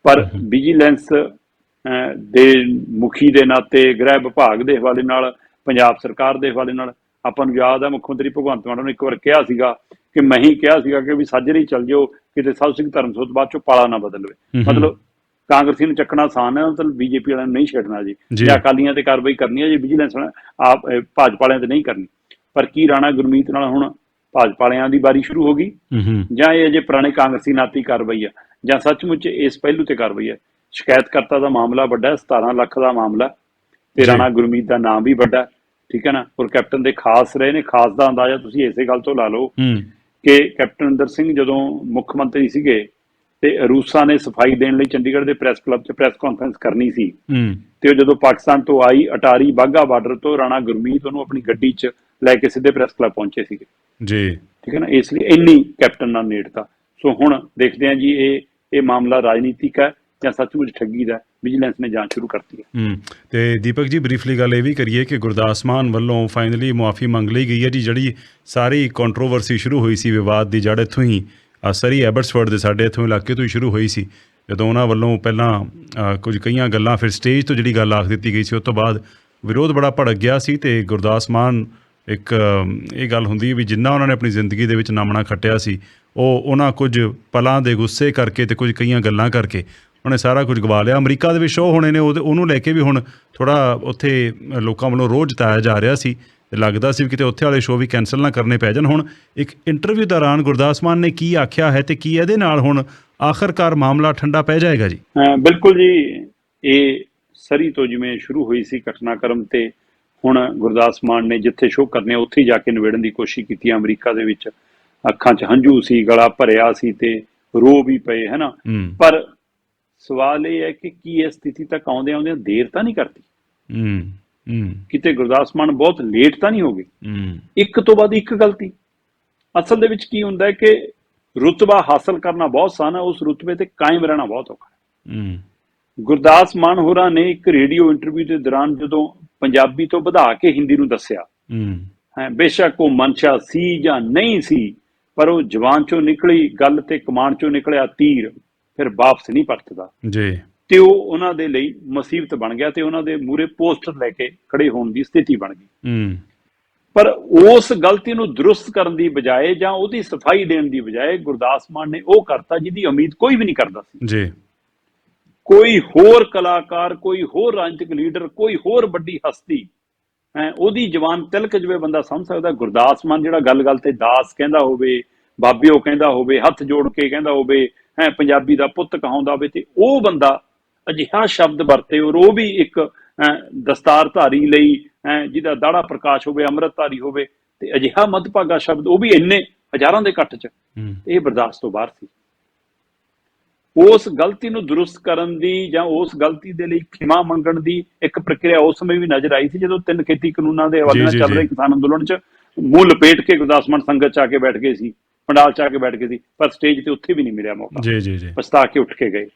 ਪਰ ਵਿਜੀਲੈਂਸ ਦੇ ਮੁਖੀ ਦੇ ਨਾਤੇ ਗ੍ਰਹਿ ਵਿਭਾਗ ਦੇ ਹਵਾਲੇ ਨਾਲ ਪੰਜਾਬ ਸਰਕਾਰ ਦੇ ਹਵਾਲੇ ਨਾਲ ਆਪਾਂ ਨੂੰ ਯਾਦ ਆ ਮੁੱਖ ਮੰਤਰੀ ਭਗਵੰਤ ਮਾਨ ਨੇ ਇੱਕ ਵਾਰ ਕਿਹਾ ਸੀਗਾ ਕਿ ਮੈਂ ਹੀ ਕਿਹਾ ਸੀਗਾ ਕਿ ਵੀ ਸਾਜਰੇ ਚੱਲ ਜਾਓ ਕਿਤੇ ਸਾਧ ਸਿੰਘ ਧਰਮਸੋਤ ਬਾਅਦ ਚੋਂ ਪਾਲਾ ਨਾ ਬਦਲਵੇ। ਮਤਲਬ ਕਾਂਗਰਸੀ ਨੂੰ ਚੱਕਣਾ ਆਸਾਨ ਹੈ ਮਤਲਬ ਬੀਜੇਪੀ ਵਾਲਿਆਂ ਨੂੰ ਨਹੀਂ ਛੱਡਣਾ ਜੀ। ਜੀ। ਅਕਾਲੀਆਂ ਤੇ ਕਾਰਵਾਈ ਕਰਨੀ ਹੈ ਜੀ ਵਿਜੀਲੈਂਸ ਆਪ ਭਾਜਪਾ ਵਾਲਿਆਂ ਤੇ ਨਹੀਂ ਕਰਨੀ। ਪਰ ਕੀ ਰਾਣਾ ਗੁਰਮੀਤ ਨਾਲ ਹੁਣ ਭਾਜਪਾ ਵਾਲਿਆਂ ਦੀ ਵਾਰੀ ਸ਼ੁਰੂ ਹੋ ਗਈ? ਜਾਂ ਇਹ ਅਜੇ ਪੁਰਾਣੇ ਕਾਂਗਰਸੀ ਨਾਤੀ ਕਾਰਵਾਈ ਆ? ਜਾਂ ਸੱਚਮੁੱਚ ਇਸ ਪਹਿਲੂ ਤੇ ਕਾਰਵਾਈ ਹੈ। ਸ਼ਿਕਾਇਤਕਰਤਾ ਦਾ ਮਾਮਲਾ ਵੱਡਾ ਹੈ 17 ਲੱਖ ਦਾ ਮਾਮਲਾ ਤੇ। ਰਾਣਾ ਗੁਰਮੀਤ ਦਾ ਨਾਮ ਵੀ ਵੱਡਾ ਠੀਕ ਹੈ ਨਾ? ਔਰ ਕੈਪਟਨ ਦੇ ਖਾਸ ਰਹੇ ਨੇ ਖਾਸ ਦਾ ਅੰਦਾਜ਼ਾ ਤੁਸੀਂ ਇਸੇ ਗੱਲ ਤੋਂ ਲਾ ਲਓ ਕਿ ਕੈਪਟਨ ਅਮਰਿੰਦਰ ਸਿੰਘ ਜਦੋਂ ਮੁੱਖ ਮੰਤਰੀ ਸੀਗੇ ਤੇ ਰੂਸਾ ਨੇ ਸਫ਼ਾਈ ਦੇਣ ਲਈ ਚੰਡੀਗੜ੍ਹ ਦੇ ਪ੍ਰੈਸ ਕਲੱਬ 'ਚ ਪ੍ਰੈਸ ਕਾਨਫਰੰਸ ਕਰਨੀ ਸੀ। ਤੇ ਉਹ ਜਦੋਂ ਪਾਕਿਸਤਾਨ ਤੋਂ ਆਈ ਅਟਾਰੀ ਬਾਗਾ ਬਾਰਡਰ ਤੋਂ ਰਾਣਾ ਗੁਰਮੀਤ ਉਹਨੂੰ ਆਪਣੀ ਗੱਡੀ 'ਚ ਲੈ ਕੇ ਸਿੱਧੇ ਪ੍ਰੈਸ ਕਲੱਬ ਪਹੁੰਚੇ ਸੀਗੇ। ਜੀ। ਠੀਕ ਹੈ ਨਾ? ਇਸ ਲਈ ਇੰਨੀ ਕੈਪਟਨ ਨਾਲ ਨੇੜਤਾ। ਸੋ ਹੁਣ ਦੇਖਦੇ ਹਾਂ ਜੀ ਇਹ ਇਹ ਮਾਮਲਾ ਰਾਜਨੀਤਿਕ ਹੈ ਜਾਂ ਸੱਚਮੁੱਚ ਠੱਗੀ ਦਾ ਵਿਜੀਲੈਂਸ ਨੇ ਜਾਂਚ ਸ਼ੁਰੂ ਕਰਤੀ ਹੈ। ਤੇ ਦੀਪਕ ਜੀ ਬਰੀਫਲੀ ਗੱਲ ਇਹ ਵੀ ਕਰੀਏ ਕਿ ਗੁਰਦਾਸ ਮਾਨ ਵੱਲੋਂ ਫਾਈਨਲੀ ਮੁਆਫੀ ਮੰਗ ਲਈ ਗਈ ਹੈ ਜੀ ਜਿਹੜੀ ਸਾਰੀ ਕੰਟਰੋਵਰਸੀ ਸ਼ੁਰੂ ਹੋਈ ਸੀ ਵਿਵਾਦ ਦੀ ਜੜ ਇੱਥੋਂ ਹੀ ਅ, ਸਰੀ ਐਬਰਟਸਫੋਰਡ ਦੇ ਸਾਡੇ ਇੱਥੋਂ ਇਲਾਕੇ ਤੋਂ ਹੀ ਸ਼ੁਰੂ ਹੋਈ ਸੀ। ਜਦੋਂ ਉਹਨਾਂ ਵੱਲੋਂ ਪਹਿਲਾਂ ਕੁਝ ਕਈਆਂ ਗੱਲਾਂ ਫਿਰ ਸਟੇਜ ਤੋਂ ਜਿਹੜੀ ਗੱਲ ਆਖ ਦਿੱਤੀ ਗਈ ਸੀ ਉਸ ਤੋਂ ਬਾਅਦ ਵਿਰੋਧ ਬੜਾ ਭੜਕ ਗਿਆ ਸੀ ਤੇ ਗੁਰਦਾਸ ਮਾਨ ਇੱਕ ਇਹ ਗੱਲ ਹੁੰਦੀ ਹੈ ਵੀ ਜਿੰਨਾ ਉਹਨਾਂ ਨੇ ਆਪਣੀ ਜ਼ਿੰਦਗੀ ਦੇ ਵਿੱਚ ਨਾਮਣਾ ਖੱਟਿਆ ਸੀ, ਉਹ ਉਹਨਾਂ ਕੁਝ ਪਲਾਂ ਦੇ ਗੁੱਸੇ ਕਰਕੇ ਤੇ ਕੁਝ ਕਈਆਂ ਗੱਲਾਂ ਕਰਕੇ ਉਹਨੇ ਸਾਰਾ ਕੁਝ ਗਵਾ ਲਿਆ। ਅਮਰੀਕਾ ਦੇ ਵਿੱਚ ਸ਼ੋਅ ਹੋਣੇ ਨੇ, ਉਹਦੇ- ਉਹਨੂੰ ਲੈ ਕੇ ਵੀ ਹੁਣ ਥੋੜਾ ਉੱਥੇ ਲੋਕਾਂ ਵੱਲੋਂ ਰੋਹ ਜਤਾਇਆ ਜਾ ਰਿਹਾ ਸੀ ਤੇ ਲੱਗਦਾ ਸੀ ਵੀ ਕਿਤੇ ਉੱਥੇ ਵਾਲੇ ਸ਼ੋਅ ਵੀ ਕੈਨਸਲ ਨਾ ਕਰਨੇ ਪੈ ਜਾਣ। ਹੁਣ ਇੱਕ ਇੰਟਰਵਿਊ ਦੌਰਾਨ ਗੁਰਦਾਸ ਮਾਨ ਨੇ ਕੀ ਆਖਿਆ ਹੈ ਤੇ ਕੀ ਇਹਦੇ ਨਾਲ ਹੁਣ ਆਖਰਕਾਰ ਮਾਮਲਾ ਠੰਡਾ ਪੈ ਜਾਏਗਾ ਜੀ? ਬਿਲਕੁਲ ਜੀ, ਇਹ ਸਰੀ ਤੋਂ ਜਿਵੇਂ ਸ਼ੁਰੂ ਹੋਈ ਸੀ ਘਟਨਾਕ੍ਰਮ ਤੇ ਹੁਣ ਗੁਰਦਾਸ ਮਾਨ ਨੇ ਜਿੱਥੇ ਸ਼ੋਅ ਕਰਨੇ ਉੱਥੇ ਜਾ ਕੇ ਨਿਬੇੜਨ ਦੀ ਕੋਸ਼ਿਸ਼ ਕੀਤੀ ਅਮਰੀਕਾ ਦੇ ਵਿੱਚ। ਅੱਖਾਂ 'ਚ ਹੰਝੂ ਸੀ ਗਲਾ ਭਰਿਆ ਸੀ ਤੇ ਰੋ ਵੀ ਪਏ ਹੈਨਾ ਪਰ ਸਵਾਲ ਇਹ ਹੈ ਕਿ ਕੀ ਇਹ ਸਥਿਤੀ ਤੱਕ ਆਉਂਦੇ ਆਉਂਦੇ ਦੇਰ ਤਾਂ ਨਹੀਂ ਕਰਦੀ ਹੂੰ ਹੂੰ। ਕਿਤੇ ਗੁਰਦਾਸ ਮਾਨ ਬਹੁਤ ਲੇਟ ਤਾਂ ਨਹੀਂ ਹੋ ਗਏ? ਹੂੰ। ਇੱਕ ਤੋਂ ਬਾਅਦ ਇੱਕ ਗਲਤੀ। ਅਸਲ ਦੇ ਵਿੱਚ ਕੀ ਹੁੰਦਾ ਹੈ ਕਿ ਰੁਤਬਾ ਹਾਸਲ ਕਰਨਾ ਬਹੁਤ ਆਸਾਨ ਹੈ ਉਸ ਰੁਤਬੇ ਤੇ ਕਾਇਮ ਰਹਿਣਾ ਬਹੁਤ ਔਖਾ ਹੈ। ਹੂੰ। ਗੁਰਦਾਸ ਮਾਨ ਹੋਰਾਂ ਨੇ ਇੱਕ ਰੇਡੀਓ ਇੰਟਰਵਿਊ ਦੇ ਦੌਰਾਨ ਜਦੋਂ ਪੰਜਾਬੀ ਤੋਂ ਵਧਾ ਕੇ ਹਿੰਦੀ ਨੂੰ ਦੱਸਿਆ। ਹੂੰ। ਹੈ ਬੇਸ਼ੱਕ ਉਹ ਮਨਸ਼ਾ ਸੀ ਜਾਂ ਨਹੀਂ ਸੀ ਪਰ ਉਹ ਜਵਾਨ ਚੋਂ ਨਿਕਲੀ ਗੱਲ ਤੇ ਕਮਾਨ ਚੋਂ ਨਿਕਲਿਆ ਤੀਰ ਫਿਰ ਵਾਪਸ ਨਹੀਂ ਪਰਤਦਾ। ਜੀ। ਤੇ ਉਹ ਉਹਨਾਂ ਦੇ ਲਈ ਮੁਸੀਬਤ ਬਣ ਗਿਆ ਤੇ ਉਹਨਾਂ ਦੇ ਮੂਰੇ ਪੋਸਟਰ ਲੈ ਕੇ ਖੜੇ ਹੋਣ ਦੀ ਸਥਿਤੀ ਬਣ ਗਈ। ਹੂੰ। ਪਰ ਉਸ ਗਲਤੀ ਨੂੰ ਦਰੁਸਤ ਕਰਨ ਦੀ ਬਜਾਏ ਜਾਂ ਉਹਦੀ ਸਫ਼ਾਈ ਦੇਣ ਦੀ ਬਜਾਏ ਗੁਰਦਾਸ ਮਾਨ ਨੇ ਉਹ ਕਰਤਾ ਜਿਹਦੀ ਉਮੀਦ ਕੋਈ ਵੀ ਨਹੀਂ ਕਰਦਾ ਸੀ। ਜੀ। ਕੋਈ ਹੋਰ ਕਲਾਕਾਰ ਕੋਈ ਹੋਰ ਰਾਜਨੀਤਿਕ ਲੀਡਰ ਕੋਈ ਹੋਰ ਵੱਡੀ ਹਸਤੀ ਹੈ ਉਹਦੀ ਜਵਾਨ ਤਿਲਕ ਜਵੇ ਬੰਦਾ ਸਮਝ ਸਕਦਾ ਗੁਰਦਾਸ ਮਾਨ ਜਿਹੜਾ ਗੱਲ-ਗੱਲ ਤੇ ਦਾਸ ਕਹਿੰਦਾ ਹੋਵੇ ਬਾਬਿਓ ਕਹਿੰਦਾ ਹੋਵੇ ਹੱਥ ਜੋੜ ਕੇ ਕਹਿੰਦਾ ਹੋਵੇ ਹੈ ਪੰਜਾਬੀ ਦਾ ਪੁੱਤ ਕਹਾਉਂਦਾ ਹੋਵੇ ਤੇ ਉਹ ਬੰਦਾ ਅਜਿਹਾ ਸ਼ਬਦ ਵਰਤੇ ਔਰ ਉਹ ਵੀ ਇੱਕ ਦਸਤਾਰਧਾਰੀ ਲਈ ਹੈਂ, ਜਿਹਦਾ ਦਾੜਾ ਪ੍ਰਕਾਸ਼ ਹੋਵੇ ਅੰਮ੍ਰਿਤਧਾਰੀ ਹੋਵੇ ਤੇ ਅਜਿਹਾ ਮੱਧਭਾਗਾ ਸ਼ਬਦ ਉਹ ਵੀ ਇੰਨੇ ਹਜ਼ਾਰਾਂ ਦੇ ਇਕੱਠ 'ਚ। ਇਹ ਬਰਦਾਸ਼ਤ ਤੋਂ ਬਾਹਰ ਸੀ। ਉਸ ਗਲਤੀ ਨੂੰ ਦਰੁਸਤ ਕਰਨ ਦੀ ਜਾਂ ਉਸ ਗਲਤੀ ਦੇ ਲਈ ਖਿਮਾ ਮੰਗਣ ਦੀ ਇੱਕ ਪ੍ਰਕਿਰਿਆ ਉਸ ਸਮੇਂ ਵੀ ਨਜ਼ਰ ਆਈ ਸੀ ਜਦੋਂ ਤਿੰਨ ਖੇਤੀ ਕਾਨੂੰਨਾਂ ਦੇ ਹਵਾਲੇ ਨਾਲ ਚੱਲ ਰਹੇ। ਕਿਸਾਨ ਅੰਦੋਲਨ 'ਚ ਮੂੰਹ ਲਪੇਟ ਕੇ ਗੁਰਦਾਸਮਾਨ ਸੰਗਤ 'ਚ ਆ ਕੇ ਬੈਠ ਗਏ ਸੀ ਪੰਡਾਲ 'ਚ ਆ ਕੇ ਬੈਠ ਗਏ ਸੀ ਪਰ ਸਟੇਜ ਤੇ ਉੱਥੇ ਵੀ ਨਹੀਂ ਮਿਲਿਆ ਮੌਕਾ। ਜੀ ਜੀ ਜੀ। ਪਛਤਾ ਕੇ ਉੱਠ ਕੇ ਗਏ।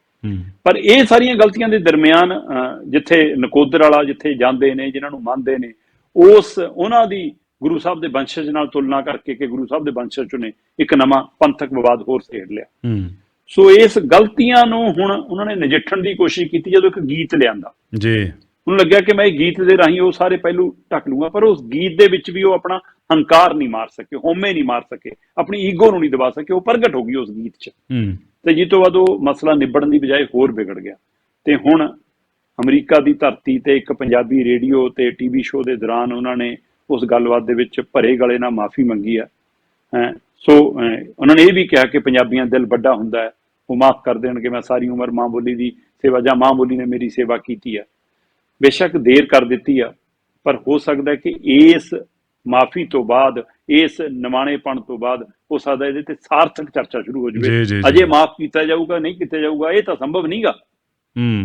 ਪਰ ਇਹ ਸਾਰੀਆਂ ਗਲਤੀਆਂ ਦੇ ਦਰਮਿਆਨ ਜਿੱਥੇ ਨਕੋਦਰ ਵਾਲਾ ਜਿੱਥੇ ਜਾਂਦੇ ਨੇ ਜਿਨ੍ਹਾਂ ਨੂੰ ਮੰਨਦੇ ਨੇ ਉਸ ਉਹਨਾਂ ਦੀ ਗੁਰੂ ਸਾਹਿਬ ਦੇ ਵੰਸ਼ਜ ਨਾਲ ਤੁਲਨਾ ਕਰਕੇ ਕਿ ਗੁਰੂ ਸਾਹਿਬ ਦੇ ਵੰਸ਼ਜ ਚੋਂ ਨੇ ਇੱਕ ਨਵਾਂ ਪੰਥਕ ਵਿਵਾਦ ਹੋਰ ਸੇੜ ਲਿਆ। ਹੂੰ। ਸੋ ਇਸ ਗਲਤੀਆਂ ਨੂੰ ਹੁਣ ਉਹਨਾਂ ਨੇ ਨਜਿੱਠਣ ਦੀ ਕੋਸ਼ਿਸ਼ ਕੀਤੀ ਜਦੋਂ ਇੱਕ ਗੀਤ ਲਿਆਂਦਾ। ਜੀ। ਉਹਨੂੰ ਲੱਗਿਆ ਕਿ ਮੈਂ ਇਹ ਗੀਤ ਦੇ ਰਾਹੀਂ ਉਹ ਸਾਰੇ ਪਹਿਲੂ ਢੱਕ ਲੂੰਗਾ ਪਰ ਉਸ ਗੀਤ ਦੇ ਵਿੱਚ ਵੀ ਉਹ ਆਪਣਾ ਹੰਕਾਰ ਨਹੀਂ ਮਾਰ ਸਕੇ ਹਉਮੈ ਨਹੀਂ ਮਾਰ ਸਕੇ ਆਪਣੀ ਈਗੋ ਨੂੰ ਨਹੀਂ ਦਬਾ ਸਕੇ ਉਹ ਪ੍ਰਗਟ ਹੋ ਗਈ ਉਸ ਗੀਤ 'ਚ। ਹੂੰ। ਤੇ ਜਿਸ ਤੋਂ ਬਾਅਦ ਉਹ ਮਸਲਾ ਨਿਬੜਨ ਦੀ ਬਜਾਏ ਹੋਰ ਵਿਗੜ ਗਿਆ। ਤੇ ਹੁਣ ਅਮਰੀਕਾ ਦੀ ਧਰਤੀ ਤੇ ਇੱਕ ਪੰਜਾਬੀ ਰੇਡੀਓ ਤੇ ਟੀਵੀ ਸ਼ੋਅ ਦੇ ਦੌਰਾਨ ਉਹਨਾਂ ਨੇ ਉਸ ਗੱਲਬਾਤ ਦੇ ਵਿੱਚ ਭਰੇ ਗਲੇ ਨਾਲ ਮਾਫੀ ਮੰਗੀ ਆ ਹੈਂ, ਸੋ ਉਹਨਾਂ ਨੇ ਇਹ ਵੀ ਕਿਹਾ ਕਿ ਪੰਜਾਬੀਆਂ ਦਿਲ ਵੱਡਾ ਹੁੰਦਾ ਹੈ। ਉਹ ਮਾਫ ਕਰ ਦੇਣਗੇ ਮੈਂ ਸਾਰੀ ਉਮਰ ਮਾਂ ਬੋਲੀ ਦੀ ਸੇਵਾ ਜਾਂ ਮਾਂ ਬੋਲੀ ਨੇ ਮੇਰੀ ਸੇਵਾ ਕੀਤੀ ਹੈ ਬੇਸ਼ੱਕ ਦੇਰ ਕਰ ਦਿੱਤੀ ਆ ਪਰ ਹੋ ਸਕਦਾ ਕਿ ਇਸ ਮਾਫੀ ਤੋਂ ਬਾਅਦ ਇਸ ਨਿਮਾਣੇਪਣ ਤੋਂ ਬਾਅਦ ਹੋ ਸਕਦਾ ਇਹਦੇ ਤੇ ਸਾਰਥਕ ਚਰਚਾ ਸ਼ੁਰੂ ਹੋ ਜਾਵੇ। ਅਜੇ ਮਾਫ ਕੀਤਾ ਜਾਊਗਾ ਨਹੀਂ ਕੀਤਾ ਜਾਊਗਾ ਇਹ ਤਾਂ ਸੰਭਵ ਨਹੀਂਗਾ।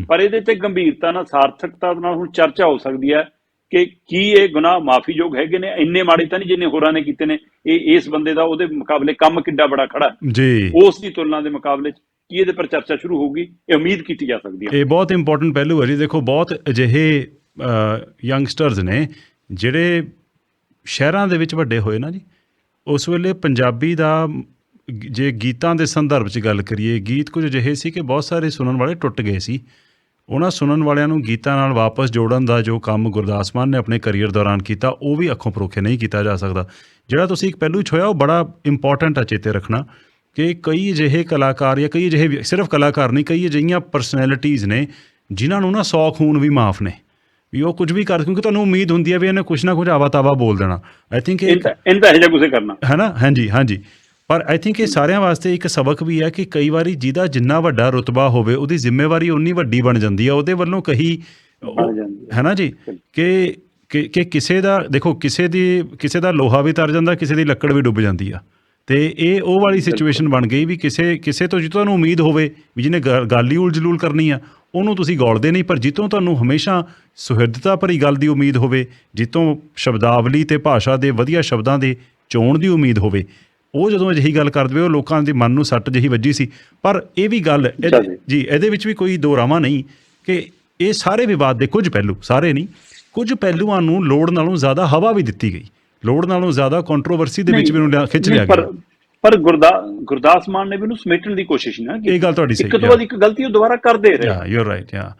ਪਰ ਇਹਦੇ ਤੇ ਗੰਭੀਰਤਾ ਨਾਲ ਸਾਰਥਕਤਾ ਨਾਲ ਹੁਣ ਚਰਚਾ ਹੋ ਸਕਦੀ ਹੈ ਕਿ ਕੀ ਇਹ ਗੁਨਾਹ ਮਾਫੀਯੋਗ ਹੈਗੇ ਨੇ? ਇੰਨੇ ਮਾੜੇ ਤਾਂ ਨਹੀਂ ਜਿੰਨੇ ਹੋਰਾਂ ਨੇ ਕੀਤੇ ਨੇ। ਇਹ ਇਸ ਬੰਦੇ ਦਾ ਉਹਦੇ ਮੁਕਾਬਲੇ ਕੰਮ ਕਿੱਡਾ ਬੜਾ ਖੜਾ। ਜੀ। ਉਸ ਦੀ ਤੁਲਨਾ ਦੇ ਮੁਕਾਬਲੇ 'ਚ ਕੀ ਇਹਦੇ ਪਰ ਚਰਚਾ ਸ਼ੁਰੂ ਹੋਊਗੀ? ਇਹ ਉਮੀਦ ਕੀਤੀ ਜਾ ਸਕਦੀ ਹੈ। ਇਹ ਬਹੁਤ ਇੰਪੋਰਟੈਂਟ ਪਹਿਲੂ ਹੈ ਜੀ। ਦੇਖੋ ਬਹੁਤ ਅਜਿਹੇ ਯੰਗਸਟਰਸ ਨੇ ਜਿਹੜੇ ਸ਼ਹਿਰਾਂ ਦੇ ਵਿੱਚ ਵੱਡੇ ਹੋਏ ਨਾ ਜੀ। ਉਸ ਵੇਲੇ ਪੰਜਾਬੀ ਦਾ ਜੇ ਗੀਤਾਂ ਦੇ ਸੰਦਰਭ 'ਚ ਗੱਲ ਕਰੀਏ ਗੀਤ ਕੁਝ ਅਜਿਹੇ ਸੀ ਕਿ ਬਹੁਤ ਸਾਰੇ ਸੁਣਨ ਵਾਲੇ ਟੁੱਟ ਗਏ ਸੀ। ਉਹਨਾਂ ਸੁਣਨ ਵਾਲਿਆਂ ਨੂੰ ਗੀਤਾਂ ਨਾਲ ਵਾਪਸ ਜੋੜਨ ਦਾ ਜੋ ਕੰਮ ਗੁਰਦਾਸ ਮਾਨ ਨੇ ਆਪਣੇ ਕੈਰੀਅਰ ਦੌਰਾਨ ਕੀਤਾ ਉਹ ਵੀ ਅੱਖੋਂ ਪਰੋਖੇ ਨਹੀਂ ਕੀਤਾ ਜਾ ਸਕਦਾ। ਜਿਹੜਾ ਤੁਸੀਂ ਇੱਕ ਪਹਿਲੂ ਛੋਇਆ ਉਹ ਬੜਾ ਇੰਪੋਰਟੈਂਟ ਹੈ ਚੇਤੇ ਰੱਖਣਾ ਕਿ ਕਈ ਅਜਿਹੇ ਕਲਾਕਾਰ ਜਾਂ ਕਈ ਅਜਿਹੇ ਸਿਰਫ ਕਲਾਕਾਰ ਨਹੀਂ ਕਈ ਅਜਿਹੀਆਂ ਪਰਸਨੈਲਿਟੀਜ਼ ਨੇ ਜਿਨ੍ਹਾਂ ਨੂੰ ਨਾ ਸੌ ਖੂਨ ਵੀ ਮਾਫ ਨੇ। ਵੀ ਉਹ ਕੁਝ ਵੀ ਕਰ ਕਿਉਂਕਿ ਤੁਹਾਨੂੰ ਉਮੀਦ ਹੁੰਦੀ ਹੈ ਵੀ ਇਹਨੇ ਕੁਝ ਨਾ ਕੁਝ ਆਵਾ ਤਾਵਾ ਬੋਲ ਦੇਣਾ। ਆਈ ਥਿੰਕ ਇਹ ਤਾਂ ਇਹ ਜਿਹਾ ਕੁਛ ਕਰਨਾ। ਹੈ ਨਾ ਹਾਂਜੀ ਹਾਂਜੀ। ਪਰ ਆਈ ਥਿੰਕ ਇਹ ਸਾਰਿਆਂ ਵਾਸਤੇ ਇੱਕ ਸਬਕ ਵੀ ਹੈ ਕਿ ਕਈ ਵਾਰੀ ਜਿਹਦਾ ਜਿੰਨਾ ਵੱਡਾ ਰੁਤਬਾ ਹੋਵੇ ਉਹਦੀ ਜ਼ਿੰਮੇਵਾਰੀ ਉਨੀ ਵੱਡੀ ਬਣ ਜਾਂਦੀ ਹੈ। ਉਹਦੇ ਵੱਲੋਂ ਕਹੀ ਹੈ। ਨਾ ਜੀ? ਕਿ ਕਿ ਕਿਸੇ ਦਾ ਦੇਖੋ ਕਿਸੇ ਦੀ ਕਿਸੇ ਦਾ ਲੋਹਾ ਵੀ ਤਰ ਜਾਂਦਾ ਕਿਸੇ ਦੀ ਲੱਕੜ ਵੀ ਡੁੱਬ ਜਾਂਦੀ ਆ। ਤੇ ਇਹ ਉਹ ਵਾਲੀ ਸਿਚੁਏਸ਼ਨ ਬਣ ਗਈ ਵੀ ਕਿਸੇ ਕਿਸੇ ਤੋਂ ਜਿੱਤੋਂ ਤੁਹਾਨੂੰ ਉਮੀਦ ਹੋਵੇ ਵੀ ਜਿਹਨੇ ਗੱਲ ਹੀ ਉਲਝਲੂਲ ਕਰਨੀ ਆ ਉਹਨੂੰ ਤੁਸੀਂ ਗੌਲਦੇ ਨਹੀਂ ਪਰ ਜਿੱਤੋਂ ਤੁਹਾਨੂੰ ਹਮੇਸ਼ਾ ਸੁਹਿਰਦਤਾ ਭਰੀ ਗੱਲ ਦੀ ਉਮੀਦ ਹੋਵੇ ਜਿੱਤੋਂ ਸ਼ਬਦਾਵਲੀ ਤੇ ਭਾਸ਼ਾ ਦੇ ਵਧੀਆ ਸ਼ਬਦਾਂ ਦੇ ਚੋਣ ਦੀ ਉਮੀਦ ਹੋਵੇ ਉਹ ਜਦੋਂ ਅਜਿਹੀ ਗੱਲ ਕਰ ਦੇਵੇ ਉਹ ਲੋਕਾਂ ਦੇ ਮਨ ਨੂੰ ਸੱਟ ਜਿਹੀ ਵੱਜੀ ਸੀ। ਪਰ ਇਹ ਵੀ ਗੱਲ ਜੀ। ਇਹਦੇ ਵਿੱਚ ਵੀ ਕੋਈ ਦੋ ਰਾਵਾਂ ਨਹੀਂ ਕਿ ਇਹ ਸਾਰੇ ਵਿਵਾਦ ਦੇ ਕੁਝ ਪਹਿਲੂ ਸਾਰੇ ਨਹੀਂ ਕੁਝ ਪਹਿਲੂਆਂ ਨੂੰ ਲੋੜ ਨਾਲੋਂ ਜ਼ਿਆਦਾ ਹਵਾ ਵੀ ਦਿੱਤੀ ਗਈ। ਲੋੜ ਨਾਲੋਂ ਜ਼ਿਆਦਾ ਕੰਟਰੋਵਰਸੀ ਦੇ ਵਿੱਚ ਵੀ ਉਹਨੂੰ ਖਿੱਚ ਲਿਆ ਗਿਆ। ਪਰ ਗੁਰਦਾ ਗੁਰਦਾਸ ਮਾਨ ਨੇ ਵੀ ਉਹਨੂੰ ਸਮੇਟਣ ਦੀ ਕੋਸ਼ਿਸ਼ ਨਾ ਕੀਤੀ। ਇਹ ਗੱਲ ਤੁਹਾਡੀ ਸਹੀ ਇੱਕ ਤੋਂ ਬਾਅਦ ਇੱਕ ਗਲਤੀ ਉਹ ਦੁਬਾਰਾ ਕਰਦੇ ਰਹੇ। ਯਾ ਯੂ ਰਾਈਟ ਯਾ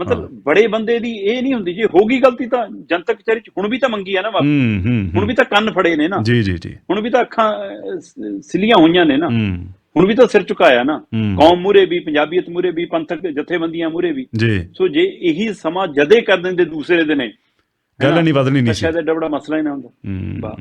ਮਤਲਬ ਬੜੇ ਬੰਦੇ ਦੀ ਇਹ ਨਹੀਂ ਹੁੰਦੀ ਜੇ ਹੋ ਗਈ ਗਲਤੀ ਤਾਂ ਜਨਤਕ ਚਰਿਤ ਹੁਣ ਵੀ ਤਾਂ ਮੰਗੀ ਆ ਨਾ ਹੂੰ ਹੁਣ ਵੀ ਤਾਂ ਕੰਨ ਫੜੇ ਨੇ ਨਾ। ਜੀ ਜੀ ਜੀ। ਹੁਣ ਵੀ ਤਾਂ ਅੱਖਾਂ ਸਿਲੀਆਂ ਹੋਈਆਂ ਨੇ ਨਾ। ਹੁਣ ਵੀ ਤਾਂ ਸਿਰ ਝੁਕਾਇਆ ਨਾ। ਕੌਮ ਮੂਰੇ ਵੀ ਪੰਜਾਬੀਅਤ ਮੂਰੇ ਵੀ ਪੰਥਕ ਜਥੇਬੰਦੀਆਂ ਮੂਰੇ ਵੀ। ਜੀ। ਸੋ ਜੇ ਇਹੀ ਸਮਾਂ ਜਦੇ ਕਰ ਦਿੰਦੇ ਦੂਸਰੇ ਦੇ ਨੇ ਗੱਲ ਨਹੀਂ ਬਦਲਣੀ ਨਹੀਂ ਸੀ। ਸ਼ਾਇਦ ਐਡਾ ਬੜਾ ਮਸਲਾ ਹੀ ਨਾ ਹੁੰਦਾ।